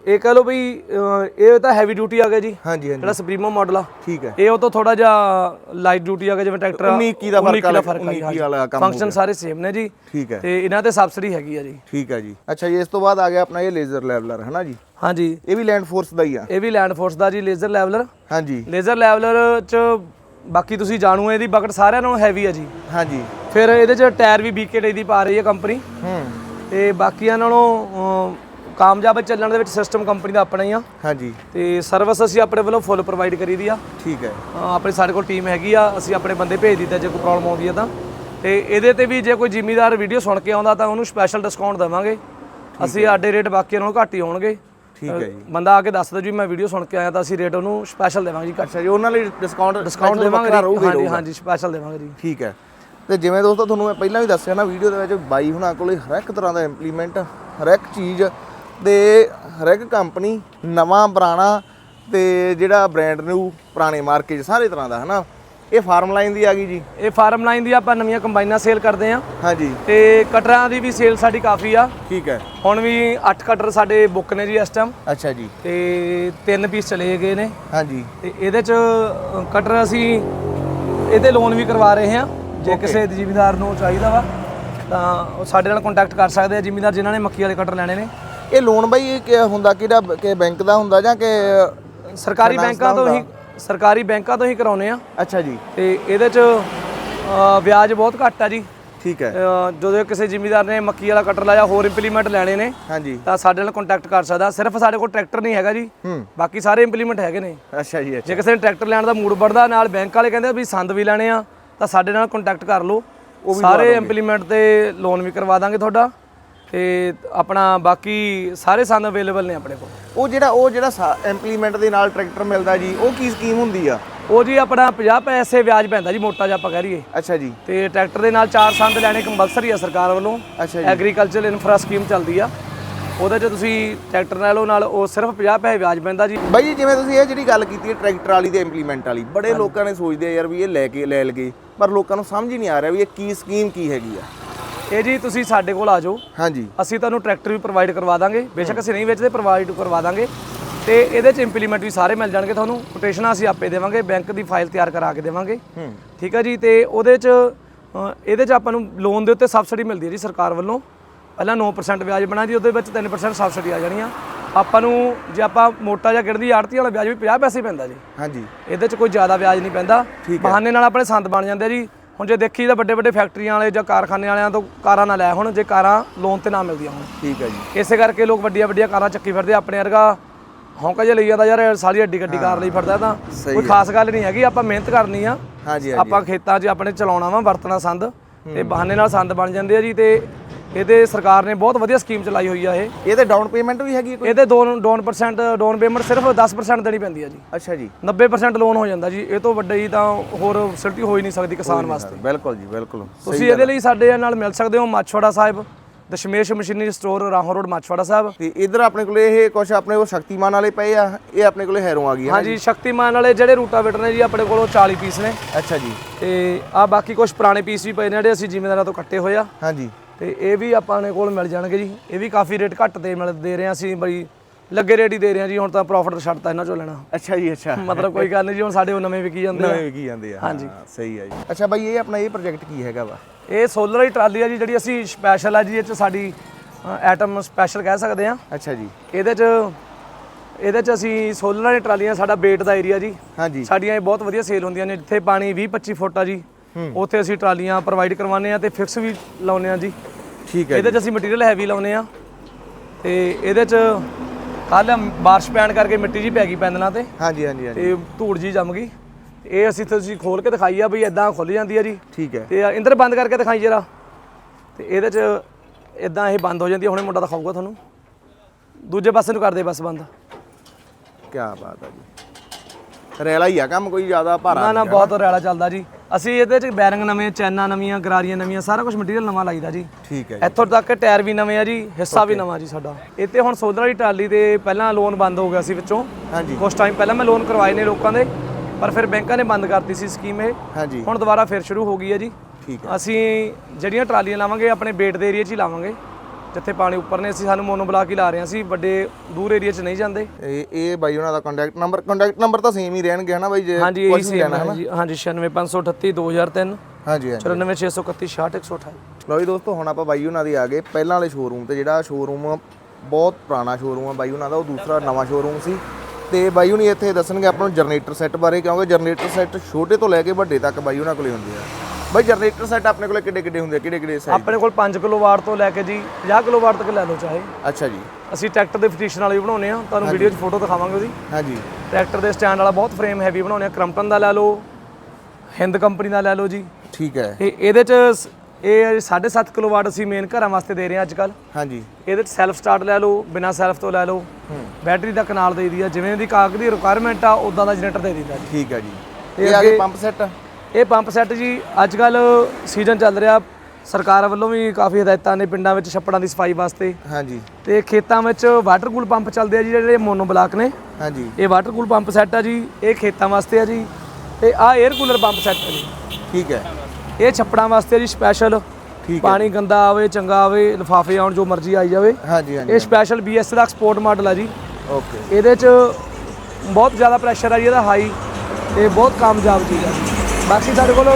ਇਹ ਕਹ ਲਓ ਵੀ ਅਹ, ਇਹ ਤਾਂ ਹੈਵੀ ਡਿਊਟੀ ਆ ਗਿਆ ਜੀ। ਹਾਂਜੀ ਹਾਂਜੀ। ਜਿਹੜਾ ਸੁਪਰੀਮੋ ਮਾਡਲ ਆ। ਠੀਕ ਹੈ। ਇਹ ਉਹ ਤੋਂ ਥੋੜਾ ਜਿਹਾ ਲਾਈਟ ਡਿਊਟੀ ਆ ਗਿਆ ਜਿਵੇਂ ਟਰੈਕਟਰ 19 ਇੱਕੀ ਦਾ ਫ਼ਰਕ ਆ, 19 ਆ ਇੱਕੀ ਵਾਲਾ ਕੰਮ ਹੋ ਫੰਕਸ਼ਨ ਸਾਰੇ ਸੇਮ ਨੇ ਜੀ। ਠੀਕ ਹੈ। ਤੇ ਇਹਨਾਂ ਤੇ ਸਬਸਿਡੀ ਹੈਗੀ ਆ ਜੀ। ਠੀਕ ਹੈ ਜੀ। ਅੱਛਾ ਜੀ ਇਸ ਤੋਂ ਬਾਅਦ ਆ ਗਿਆ ਆਪਣਾ ਇਹ ਲੇਜ਼ਰ ਲੈਵਲਰ ਹੈ ਨਾ ਜੀ? ਹਾਂਜੀ। ਇਹ ਵੀ ਲੈਂਡ ਫੋਰਸ ਦਾ ਹੀ ਆ। ਇਹ ਵੀ ਲੈਂਡ ਫੋਰਸ ਦਾ ਜੀ ਲੇਜ਼ਰ ਲੈਵਲਰ ਹਾਂਜੀ। ਲੇਜ਼ਰ ਲੈਵਲਰ ਚ ਬਾਕੀ ਤੁਸੀਂ ਜਾਣੂ ਇਹਦੀ ਬਕਟ ਸਾਰਿਆਂ ਨਾਲੋਂ ਹੈਵੀ ਆ ਜੀ। ਹਾਂਜੀ। ਫਿਰ ਇਹਦੇ ਚ ਟਾਇਰ ਵੀ BKT ਦੀ ਪਾ ਰਹੀ ਹੈ ਕੰਪਨੀ। ਹੂੰ। ਤੇ ਬਾਕੀਆਂ ਨਾਲੋਂ ਕਾਮਯਾਬ ਚੱਲਣ ਦੇ ਵਿੱਚ ਸਿਸਟਮ ਕੰਪਨੀ ਦਾ ਆਪਣਾ ਹੀ ਆ। ਹਾਂਜੀ। ਤੇ ਸਰਵਿਸ ਅਸੀਂ ਆਪਣੇ ਵੱਲੋਂ ਫੁੱਲ ਪ੍ਰੋਵਾਈਡ ਕਰੀਦੀ ਆ। ਠੀਕ ਹੈ। ਅ, ਆਪਣੇ ਸਾਡੇ ਕੋਲ ਟੀਮ ਹੈਗੀ ਆ ਅਸੀਂ ਆਪਣੇ ਬੰਦੇ ਭੇਜ ਦਿੱਤੇ ਜੇ ਕੋਈ ਪ੍ਰੋਬਲਮ ਆਉਂਦੀ ਹੈ ਤਾਂ। ਤੇ ਇਹਦੇ ਤੇ ਵੀ ਜੇ ਕੋਈ ਜ਼ਿਮੀਦਾਰ ਵੀਡੀਓ ਸੁਣ ਕੇ ਆਉਂਦਾ ਤਾਂ ਉਹਨੂੰ ਸਪੈਸ਼ਲ ਡਿਸਕਾਊਂਟ ਦੇਵਾਂਗੇ। ਅਸੀਂ ਆਡੇ ਰੇਟ ਬਾਕੀਆਂ ਨਾਲੋਂ ਘੱਟ ਹੀ ਹੋਣਗੇ। ਠੀਕ ਹੈ ਜੀ। ਬੰਦਾ ਆ ਕੇ ਦੱਸਦਾ ਜੀ ਮੈਂ ਵੀਡੀਓ ਸੁਣ ਕੇ ਆਇਆ ਤਾਂ ਅਸੀਂ ਰੇਟ ਉਹਨੂੰ ਸਪੈਸ਼ਲ ਦੇਵਾਂਗੇ ਜੀ ਘੱਟ। ਅੱਛਾ ਜੀ ਉਹਨਾਂ ਲਈ ਡਿਸਕਾਊਂਟ ਡਿਸਕਾਊਂਟ ਦੇਵਾਂਗੇ ਜੀ। ਹਾਂਜੀ ਸਪੈਸ਼ਲ ਦੇਵਾਂਗੇ ਜੀ। ਠੀਕ ਹੈ। ਤੇ ਜਿਵੇਂ ਦੋਸਤੋ ਤੁਹਾਨੂੰ ਮੈਂ ਪਹਿਲਾਂ ਵੀ ਦੱਸਿਆ ਨਾ ਵੀਡੀਓ ਦੇ ਵਿੱਚ ਬਾਈ ਹੁਣਾਂ ਕੋਲੇ ਹਰ ਇੱਕ ਤਰ੍ਹਾਂ ਦਾ ਇੰਪਲੀਮੈਂਟ ਹਰ ਇੱਕ ਚੀਜ਼ ਤੇ ਹਰ ਇੱਕ ਕੰਪਨੀ ਨਵਾਂ ਪੁਰਾਣਾ ਤੇ ਜਿਹੜਾ ਬ੍ਰਾਂਡ ਨਿਊ ਪੁਰਾਣੇ ਮਾਰਕੇ 'ਚ ਸਾਰੇ ਤਰ੍ਹਾਂ ਦਾ ਹਨਾ? ਇਹ ਫਾਰਮ ਲਾਈਨ ਦੀ ਆ ਗਈ ਜੀ। ਇਹ ਫਾਰਮ ਲਾਈਨ ਦੀ ਆਪਾਂ ਨਵੀਆਂ ਕੰਬਾਈਨਾਂ ਸੇਲ ਕਰਦੇ ਆ। ਹਾਂਜੀ। ਤੇ ਕਟਰਾਂ ਦੀ ਵੀ ਸੇਲ ਸਾਡੀ ਕਾਫੀ ਆ। ਠੀਕ ਹੈ। ਹੁਣ ਵੀ 8 ਕਟਰ ਸਾਡੇ ਬੁੱਕ ਨੇ ਜੀ ਇਸ ਟਾਈਮ ਅੱਛਾ ਜੀ। ਤੇ ਤਿੰਨ ਪੀਸ ਚਲੇ ਗਏ ਨੇ। ਹਾਂਜੀ। ਤੇ ਇਹਦੇ ਚ ਕਟਰ ਅਸੀਂ ਇਹਦੇ ਲੋਨ ਵੀ ਕਰਵਾ ਰਹੇ ਹਾਂ ਜੇ ਕਿਸੇ ਜ਼ਿਮੀਦਾਰ ਨੂੰ ਚਾਹੀਦਾ ਵਾ ਤਾਂ ਉਹ ਸਾਡੇ ਨਾਲ ਕੰਟੈਕਟ ਕਰ ਸਕਦੇ ਆ ਜ਼ਿਮੀਦਾਰ ਜਿਨ੍ਹਾਂ ਨੇ ਮੱਕੀ ਵਾਲੇ ਕਟਰ ਲੈਣੇ ਨੇ। ਇਹ ਲੋਨ ਬਾਈ ਇਹ ਕੀ ਹੁੰਦਾ ਕਿਹੜਾ ਕਿ ਬੈਂਕ ਦਾ ਹੁੰਦਾ ਜਾਂ ਕਿ ਸਰਕਾਰੀ ਬੈਂਕਾਂ ਤੋਂ ਹੀ ਸਰਕਾਰੀ ਬੈਂਕਾਂ ਤੋਂ ਹੀ ਕਰਾਉਨੇ ਆ। ਅੱਛਾ ਜੀ। ਤੇ ਇਹਦੇ ਚ ਅ, ਵਿਆਜ ਬਹੁਤ ਘੱਟ ਆ ਜੀ। ਠੀਕ ਹੈ। ਅ, ਜਦੋਂ ਕਿਸੇ ਜ਼ਿਮੀਦਾਰ ਨੇ ਮੱਕੀ ਵਾਲਾ ਕਟਰ ਲਾਇਆ ਹੋਰ ਇੰਪਲੀਮੈਂਟ ਲੈਣੇ ਨੇ ਹਾਂਜੀ। ਤਾਂ ਸਾਡੇ ਨਾਲ ਕੰਟੈਕਟ ਕਰ ਸਕਦਾ। ਸਿਰਫ ਸਾਡੇ ਕੋਲ ਟਰੈਕਟਰ ਨਹੀਂ ਹੈਗਾ ਜੀ। ਹੂੰ। ਬਾਕੀ ਸਾਰੇ ਇੰਪਲੀਮੈਂਟ ਹੈਗੇ ਨੇ। ਅੱਛਾ ਜੀ ਅੱਛਾ। ਜੇ ਕਿਸੇ ਨੇ ਟਰੈਕਟਰ ਲੈਣ ਦਾ ਮੂਡ ਵੱਧਦਾ ਨਾਲ ਬੈਂਕ ਵਾਲੇ ਕਹਿੰਦੇ ਵੀ ਸੰਦ ਵੀ ਲੈਣੇ ਆ ਤਾਂ ਸਾਡੇ ਨਾਲ ਕੰਟੈਕਟ ਕਰ ਲਓ। ਸਾਰੇ ਇੰਪਲੀਮੈਂਟ ਤੇ ਲੋਨ ਵੀ ਕਰਵਾ ਦਾਂਗੇ ਤੁਹਾਡਾ। ਤੇ ਆਪਣਾ ਬਾਕੀ ਸਾਰੇ ਸੰਦ ਅਵੇਲੇਬਲ ਨੇ ਆਪਣੇ ਕੋਲ। ਉਹ ਜਿਹੜਾ ਉਹ ਜਿਹੜਾ ਇੰਪਲੀਮੈਂਟ ਦੇ ਨਾਲ ਟਰੈਕਟਰ ਮਿਲਦਾ ਜੀ ਉਹ ਕੀ ਸਕੀਮ ਹੁੰਦੀ ਆ? ਉਹ ਜੀ ਆਪਣਾ 50 ਪੈਸੇ ਵਿਆਜ ਪੈਂਦਾ ਜੀ ਮੋਟਾ ਜਿਹਾ ਆਪਾਂ ਕਹਿ ਰਹੀਏ ਅੱਛਾ ਜੀ। ਤੇ ਟਰੈਕਟਰ ਦੇ ਨਾਲ ਚਾਰ ਸੰਦ ਲੈਣੇ ਕੰਪਲਸਰੀ ਆ ਸਰਕਾਰ ਵੱਲੋਂ। ਅੱਛਾ ਜੀ। ਐਗਰੀਕਲਚਰ ਇਨਫਰਾ ਸਕੀਮ ਚੱਲਦੀ ਆ। ਉਹਦੇ 'ਚ ਤੁਸੀਂ ਟਰੈਕਟਰ ਲੈ ਲਓ ਨਾਲ ਉਹ ਸਿਰਫ 50 ਪੈਸੇ ਵਿਆਜ ਪੈਂਦਾ ਜੀ। ਬਾਈ ਜੀ ਜਿਵੇਂ ਤੁਸੀਂ ਇਹ ਜਿਹੜੀ ਗੱਲ ਕੀਤੀ ਹੈ ਟਰੈਕਟਰ ਵਾਲੀ ਤੇ ਇੰਪਲੀਮੈਂਟ ਵਾਲੀ ਬੜੇ ਲੋਕਾਂ ਨੇ ਸੋਚਦੇ ਆ ਯਾਰ ਵੀ ਇਹ ਲੈ ਕੇ ਲੈ ਲਗੇ ਪਰ ਲੋਕਾਂ ਨੂੰ ਸਮਝ ਹੀ ਨਹੀਂ ਆ ਰਿਹਾ ਵੀ ਇਹ ਕੀ ਸਕੀਮ ਕੀ ਹੈਗੀ ਆ। ਇਹ ਜੀ ਤੁਸੀਂ ਸਾਡੇ ਕੋਲ ਆ ਜਾਓ। ਹਾਂਜੀ। ਅਸੀਂ ਤੁਹਾਨੂੰ ਟਰੈਕਟਰ ਵੀ ਪ੍ਰੋਵਾਈਡ ਕਰਵਾ ਦਾਂਗੇ। ਬੇਸ਼ੱਕ ਅਸੀਂ ਨਹੀਂ ਵੇਚਦੇ ਪ੍ਰੋਵਾਈਡ ਕਰਵਾ ਦਾਂਗੇ। ਤੇ ਇਹਦੇ ਚ ਇੰਪਲੀਮੈਂਟ ਵੀ ਸਾਰੇ ਮਿਲ ਜਾਣਗੇ ਤੁਹਾਨੂੰ। ਕੋਟੇਸ਼ਨਾਂ ਅਸੀਂ ਆਪੇ ਦੇਵਾਂਗੇ ਬੈਂਕ ਦੀ ਫਾਈਲ ਤਿਆਰ ਕਰਾ ਕੇ ਦੇਵਾਂਗੇ। ਹੂੰ। ਠੀਕ ਹੈ ਜੀ ਤੇ ਉਹਦੇ ਚ ਇਹਦੇ ਚ ਆਪਾਂ ਨੂੰ ਲੋਨ ਦੇ ਉੱਤੇ ਸਬਸਿਡੀ ਮਿਲਦੀ ਹੈ ਜੀ ਸਰਕਾਰ ਵੱਲੋਂ। ਪਹਿਲਾਂ 9% ਵਿਆਜ ਬਣਾ ਜੀ ਉਹਦੇ ਵਿੱਚ 3% ਸਬਸਿਡੀ ਆ ਜਾਣੀ ਆ। ਆਪਾਂ ਨੂੰ ਜੇ ਆਪਾਂ ਮੋਟਾ ਜਿਹਾ ਗਿਣਦੀ ਆੜਤੀ ਵਾਲਾ ਵਿਆਜ ਵੀ 50 ਪੈਸੇ ਪੈਂਦਾ ਜੀ। ਹਾਂਜੀ। ਇਹਦੇ ਚ ਕੋਈ ਜ਼ਿਆਦਾ ਵਿਆਜ ਨਹੀਂ ਪੈਂਦਾ। ਬਹਾਨੇ ਨਾਲ ਆਪਣੇ ਸੰਦ ਬਣ ਜਾਂਦੇ ਜੀ। ਹੁਣ ਜੇ ਦੇਖੀ ਤਾਂ ਵੱਡੇ ਵੱਡੇ ਫੈਕਟਰੀਆਂ ਵਾਲੇ ਜਾਂ ਕਾਰਖਾਨੇ ਵਾਲਿਆਂ ਤੋਂ ਕਾਰਾਂ ਨਾ ਲੈ ਹੁਣ ਜੇ ਕਾਰਾਂ ਲੋਨ ਤੇ ਨਾ ਮਿਲਦੀਆਂ ਹੁਣ। ਠੀਕ ਹੈ ਜੀ। ਇਸੇ ਕਰਕੇ ਲੋਕ ਵੱਡੀਆਂ ਵੱਡੀਆਂ ਕਾਰਾਂ ਚੱਕੀ ਫਿਰਦੇ ਆਪਣੇ ਵਰਗਾ ਹੌਂਕਾ ਜਿਹਾ ਲਈ ਜਾਂਦਾ ਯਾਰ ਸਾਲੀ ਅੱਡੀ ਗੱਡੀ ਕਾਰ ਲਈ ਫਿਰਦਾ ਤਾਂ। ਕੋਈ ਖਾਸ ਗੱਲ ਨਹੀਂ ਹੈਗੀ ਆਪਾਂ ਮਿਹਨਤ ਕਰਨੀ ਆ। ਹਾਂਜੀ ਆਪਾਂ ਖੇਤਾਂ 'ਚ ਆਪਣੇ ਚਲਾਉਣਾ ਵਾ ਵਰਤਣਾ ਸੰਦ ਤੇ ਬਹਾਨੇ ਨਾਲ ਸੰਦ ਬਣ ਜਾਂਦੇ ਆ ਜੀ ਤੇ ਇਹਦੇ ਸਰਕਾਰ ਨੇ ਬਹੁਤ ਵਧੀਆ ਸਕੀਮ ਚਲਾਈ ਹੋਈ ਆ ਇਹ। ਇਹ ਤੇ ਡਾਊਨ ਪੇਮੈਂਟ ਵੀ ਹੈਗੀ ਕੋਈ? ਇਹਦੇ down down percent down payment ਸਿਰਫ 10% ਦੇਣੀ ਪੈਂਦੀ ਆ ਜੀ। ਅੱਛਾ ਜੀ। 90% ਲੋਨ ਹੋ ਜਾਂਦਾ ਜੀ। ਇਹ ਤੋਂ ਵੱਡੇ ਹੀ ਤਾਂ ਹੋਰ ਫੈਸਿਲਿਟੀ ਹੋ ਹੀ ਨਹੀਂ ਸਕਦੀ ਕਿਸਾਨ ਵਾਸਤੇ। ਬਿਲਕੁਲ ਜੀ ਬਿਲਕੁਲ। ਤੁਸੀਂ ਇਹਦੇ ਲਈ ਸਾਡੇ ਨਾਲ ਮਿਲ ਸਕਦੇ ਹੋ Machhiwara Sahib Dashmesh machinery store Rahon road Machhiwara Sahib. ਤੇ ਇਧਰ ਆਪਣੇ ਕੋਲੇ ਇਹ ਕੁਝ ਆਪਣੇ ਕੋਲ ਸ਼ਕਤੀਮਾਨ ਵਾਲੇ ਪਏ ਆ ਇਹ ਆਪਣੇ ਕੋਲੇ ਹੈਰੋਂ ਆ ਗਈ ਹੈ ਹਾਂਜੀ ਸ਼ਕਤੀਮਾਨ ਵਾਲੇ ਜਿਹੜੇ ਰੂਟਾਵੇਟਰ ਨੇ ਜੀ ਆਪਣੇ ਕੋਲੋਂ 40 ਪੀਸ ਨੇ। ਅੱਛਾ ਜੀ। ਤੇ ਆ ਬਾਕੀ ਕੁਝ ਪੁਰਾਣੇ ਪੀਸ ਵੀ ਪਏ ਨੇ ਜਿਹੜੇ ਅਸੀਂ ਜ਼ਿਮੀਂਦਾਰਾਂ ਤੋਂ ਕੱਟੇ ਹੋਏ ਆ। ਹਾਂਜੀ। ਤੇ ਇਹ ਵੀ ਆਪਾਂ ਨੇ ਕੋਲ ਮਿਲ ਜਾਣਗੇ ਜੀ। ਇਹ ਵੀ ਕਾਫੀ ਰੇਟ ਘੱਟ ਤੇ ਮਿਲ ਦੇ ਰਹੇ ਹਾਂ ਅਸੀਂ ਬਈ ਲੱਗੇ ਰੇਟ ਹੀ ਦੇ ਰਹੇ ਆ ਜੀ ਹੁਣ ਤਾਂ ਪ੍ਰੋਫਿਟ ਛੱਡਤਾ ਇਹਨਾਂ ਚੋਂ ਲੈਣਾ। ਅੱਛਾ ਜੀ ਅੱਛਾ। ਮਤਲਬ ਕੋਈ ਗੱਲ ਨਹੀਂ ਜੀ ਹੁਣ ਸਾਡੇ ਉਹ ਨਵੇਂ ਵਿਕੀ ਜਾਂਦੇ ਆ। ਨਵੇਂ ਕੀ ਜਾਂਦੇ ਆ। ਹਾਂਜੀ। ਸਹੀ ਆ ਜੀ। ਅੱਛਾ ਬਾਈ ਇਹ ਆਪਣਾ ਇਹ ਪ੍ਰੋਜੈਕਟ ਕੀ ਹੈਗਾ ਵਾ? ਇਹ ਸੋਲਰ ਦੀ ਟਰਾਲੀ ਆ ਜੀ ਜਿਹੜੀ ਅਸੀਂ ਸਪੈਸ਼ਲ ਆ ਜੀ ਇਹ ਚ ਸਾਡੀ ਐਟਮ ਸਪੈਸ਼ਲ ਕਹਿ ਸਕਦੇ ਆ ਅੱਛਾ ਜੀ। ਇਹਦੇ ਚ ਇਹਦੇ ਚ ਅਸੀਂ ਸੋਲਰ ਵਾਲੀ ਟਰਾਲੀਆਂ ਸਾਡਾ ਬੇਟ ਦਾ ਏਰੀਆ ਜੀ। ਹਾਂਜੀ। ਸਾਡੀਆਂ ਇਹ ਬਹੁਤ ਵਧੀਆ ਸੇਲ ਹੁੰਦੀਆਂ ਨੇ ਜਿੱਥੇ ਪਾਣੀ 20 25 ਫੁੱਟ ਆ ਜੀ। ਉੱਥੇ ਅਸੀਂ ਟਰਾਲੀਆਂ ਪ੍ਰੋਵਾਈਡ ਕਰਵਾਉਂਦੇ ਆ ਤੇ ਫਿਕਸ ਵੀ ਲਾਉਂਦੇ ਆ ਜੀ। ਠੀਕ ਹੈ ਇਹਦੇ ਚ ਅਸੀਂ ਮਟੀਰੀਅਲ ਹੈਵੀ ਲਾਉਂਦੇ ਆ ਤੇ ਇਹਦੇ ਚ ਕੱਲ ਬਾਰਿਸ਼ ਪੈਣ ਕਰਕੇ ਮਿੱਟੀ ਜੀ ਪੈ ਗਈ ਪੈਂਦਲਾਂ ਤੇ। ਹਾਂਜੀ ਹਾਂਜੀ ਹਾਂਜੀ। ਤੇ ਧੂੜ ਜੀ ਜੰਮ ਗਈ। ਇਹ ਅਸੀਂ ਤੁਸੀਂ ਖੋਲ ਕੇ ਦਿਖਾਈ ਆ ਬਈ ਇਦਾਂ ਖੁੱਲ ਜਾਂਦੀ ਆ ਜੀ। ਠੀਕ ਹੈ। ਤੇ ਇੰਦਰ ਬੰਦ ਕਰਕੇ ਦਿਖਾਈ ਜਰਾ। ਤੇ ਇਹਦੇ ਚ ਇਦਾਂ ਇਹ ਬੰਦ ਹੋ ਜਾਂਦੀ ਆ ਹੁਣੇ ਮੁੰਡਾ ਦਿਖਾਊਗਾ ਤੁਹਾਨੂੰ। ਦੂਜੇ ਪਾਸੇ ਨੂੰ ਕਰਦੇ ਬਸ ਬੰਦ। ਕੀ ਬਾਤ ਆ ਜੀ। ਰੈਲਾ ਹੀ ਆ ਕੰਮ ਕੋਈ ਜ਼ਿਆਦਾ ਭਾਰਾ ਨਾ ਨਾ ਬਹੁਤ ਰੈਲਾ ਚੱਲਦਾ ਜੀ। ਅਸੀਂ ਇਹਦੇ ਚ ਬੈਰਿੰਗ ਨਵੇਂ ਚੈਨਾਂ ਨਵੀਆਂ ਗਰਾਰੀਆਂ ਨਵੀਆਂ ਸਾਰਾ ਕੁਝ ਮਟੀਰੀਅਲ ਨਵਾਂ ਲਾਈਦਾ ਜੀ। ਠੀਕ ਹੈ ਇੱਥੋਂ ਤੱਕ ਟਾਇਰ ਵੀ ਨਵੇਂ ਆ ਜੀ ਹਿੱਸਾ ਵੀ ਨਵਾਂ ਜੀ ਸਾਡਾ। ਇੱਥੇ ਹੁਣ ਸੋਲਰ ਵਾਲੀ ਟਰਾਲੀ ਤੇ ਪਹਿਲਾਂ ਲੋਨ ਬੰਦ ਹੋ ਗਿਆ ਸੀ ਵਿੱਚੋਂ। ਹਾਂਜੀ। ਕੁਝ ਟਾਈਮ ਪਹਿਲਾਂ ਮੈਂ ਲੋਨ ਕਰਵਾਏ ਨੇ ਲੋਕਾਂ ਦੇ ਪਰ ਫਿਰ ਬੈਂਕਾਂ ਨੇ ਬੰਦ ਕਰਤੀ ਸੀ ਸਕੀਮ ਇਹ। ਹਾਂਜੀ। ਹੁਣ ਦੁਬਾਰਾ ਫਿਰ ਸ਼ੁਰੂ ਹੋ ਗਈ ਹੈ ਜੀ। ਠੀਕ ਅਸੀਂ ਜਿਹੜੀਆਂ ਟਰਾਲੀਆਂ ਲਾਵਾਂਗੇ ਆਪਣੇ ਬੇਟ ਦੇ ਏਰੀਆ 'ਚ ਹੀ ਲਾਵਾਂਗੇ। ਜਿੱਥੇ ਪਾਣੀ ਉੱਪਰ ਨੇ ਅਸੀਂ ਸਾਨੂੰ ਮੋਨੋ ਬਲਾਕ ਹੀ ਲਾ ਰਹੇ ਹਾਂ ਅਸੀਂ ਵੱਡੇ ਦੂਰ ਏਰੀਆ 'ਚ ਨਹੀਂ ਜਾਂਦੇ। ਇਹ ਇਹ ਬਾਈ ਉਹਨਾਂ ਦਾ ਕੰਟੈਕਟ ਨੰਬਰ ਕੰਟੈਕਟ ਨੰਬਰ ਤਾਂ ਸੇਮ ਹੀ ਰਹਿਣਗੇ ਹਨਾ ਬਾਈ ਜੇ ਹਾਂਜੀ ਇਹੀ ਸੇਮ ਹੈ ਜੀ। ਹਾਂਜੀ 96538 2003 ਹਾਂਜੀ ਹਾਂਜੀ। 94631 6128 ਲਓ ਜੀ ਦੋਸਤੋ ਹੁਣ ਆਪਾਂ ਬਾਈ ਉਹਨਾਂ ਦੀ ਆ ਗਏ ਪਹਿਲਾਂ ਵਾਲੇ ਸ਼ੋਰੂਮ ਤੇ ਜਿਹੜਾ ਸ਼ੋਰੂਮ ਬਹੁਤ ਪੁਰਾਣਾ ਸ਼ੋਰੂਮ ਆ ਬਾਈ ਉਹਨਾਂ ਦਾ ਉਹ ਦੂਸਰਾ ਨਵਾਂ ਸ਼ੋਰੂਮ ਸੀ। ਤੇ ਬਾਈ ਹੁਣੀ ਇੱਥੇ ਦੱਸਣਗੇ ਆਪਾਂ ਨੂੰ ਜਨਰੇਟਰ ਸੈੱਟ ਬਾਰੇ ਕਿਉਂਕਿ ਜਨਰੇਟਰ ਸੈੱਟ ਛੋਟੇ ਤੋਂ ਲੈ ਕੇ ਵੱਡੇ ਤੱਕ ਬਾਈ ਉਹਨਾਂ ਕੋਲੇ ਹੁੰਦੇ ਆ। ਬਾਈ ਜਨਰੇਟਰ ਸੈੱਟ ਆਪਣੇ ਕੋਲੇ ਕਿੱਡੇ ਕਿੱਡੇ ਹੁੰਦੇ ਆ? ਕਿਹੜੇ ਕਿਹੜੇ ਸਾਈਜ਼ ਆਪਣੇ ਕੋਲ 5 ਕਿਲੋ ਵਾਟ ਤੋਂ ਲੈ ਕੇ ਜੀ 50 ਕਿਲੋ ਵਾਟ ਤੱਕ ਲੈ ਲਓ ਚਾਹੇ। ਅੱਛਾ ਜੀ। ਅਸੀਂ ਟਰੈਕਟਰ ਦੇ ਫਿਟੀਸ਼ਨ ਵਾਲੇ ਵੀ ਬਣਾਉਨੇ ਆ ਤੁਹਾਨੂੰ ਵੀਡੀਓ 'ਚ ਫੋਟੋ ਦਿਖਾਵਾਂਗੇ ਉਹਦੀ ਹਾਂਜੀ। ਟਰੈਕਟਰ ਦੇ ਸਟੈਂਡ ਵਾਲਾ ਬਹੁਤ ਫਰੇਮ ਹੈਵੀ ਬਣਾਉਨੇ ਆ ਕ੍ਰਮਪਟਨ ਦਾ ਲੈ ਲਓ ਹਿੰਦ ਕੰਪਨੀ ਦਾ ਲੈ ਲਓ ਜੀ। ਠੀਕ ਹੈ। ਇਹ ਇਹਦੇ 'ਚ ਇਹ 7.5 ਕਿਲੋ ਵਾਟ ਅਸੀਂ ਮੇਨ ਘਰਾਂ ਵਾਸਤੇ ਦੇ ਰਹੇ ਹਾਂ ਅੱਜ ਕੱਲ ਹਾਂਜੀ। ਇਹਦੇ 'ਚ ਸੈਲਫ ਸਟਾਰਟ ਲੈ ਲਓ ਬਿਨਾ ਸੈਲਫ ਤੋਂ ਲੈ ਲਓ। ਬੈਟਰੀ ਦਾ ਕਨਾਲ ਦੇ ਦੀ ਆ। ਜਿਵੇਂ ਦੀ ਕਾਗ ਦੀ ਰਿਕੁਆਇਰਮੈਂਟ ਆ ਉਦਾਂ ਦਾ ਜਨਰੇਟਰ ਦੇ ਦਿੰਦਾ ਜੀ। ਠੀਕ ਹੈ ਜੀ। ਇਹ ਆ ਅੱਗੇ- ਪੰਪ ਸੈੱਟ ਇਹ ਪੰਪ ਸੈੱਟ ਜੀ ਅੱਜ ਕੱਲ ਸੀਜ਼ਨ ਚੱਲ ਰਿਹਾ। ਸਰਕਾਰ ਵੱਲੋਂ ਵੀ ਕਾਫੀ ਹਦਾਇਤਾਂ ਨੇ ਪਿੰਡਾਂ ਵਿੱਚ ਛੱਪੜਾਂ ਦੀ ਸਫ਼ਾਈ ਵਾਸਤੇ। ਹਾਂਜੀ। ਤੇ ਖੇਤਾਂ ਵਿੱਚ ਵਾਟਰ ਕੂਲ ਪੰਪ ਚੱਲਦੇ ਆ ਜੀ ਜਿਹੜੇ ਮੋਨੋ ਬਲਾਕ ਨੇ। ਹਾਂਜੀ। ਇਹ ਵਾਟਰ ਕੂਲ ਪੰਪ ਸੈੱਟ ਆ ਜੀ ਇਹ ਖੇਤਾਂ ਵਾਸਤੇ ਆ ਜੀ। ਤੇ ਆ 에ਅਰ ਕੂਲਰ ਪੰਪ ਸੈੱਟ ਆ ਜੀ। ਠੀਕ ਹੈ। ਇਹ ਛੱਪੜਾਂ ਵਾਸਤੇ ਆ ਜੀ ਸਪੈਸ਼ਲ ਠੀਕ ਪਾਣੀ ਗੰਦਾ ਆਵੇ ਚੰਗਾ ਆਵੇ ਲਿਫਾਫੇ ਆਉਣ ਜੋ ਮਰਜ਼ੀ ਆਈ ਜਾਵੇ। ਹਾਂਜੀ ਹਾਂਜੀ ਇਹ ਸਪੈਸ਼ਲ BS ਦਾ ਐਕਸਪੋਰਟ ਮਾਡਲ ਆ ਜੀ। ਓਕੇ ਇਹਦੇ 'ਚ ਬਹੁਤ ਜ਼ਿਆਦਾ ਪ੍ਰੈਸ਼ਰ ਆ ਜੀ ਇਹਦਾ ਹਾਈ ਤੇ ਬਹੁਤ ਕਾਮਯਾਬ ਚੀਜ਼ ਆ ਬਾਕੀ ਸਾਡੇ ਕੋਲ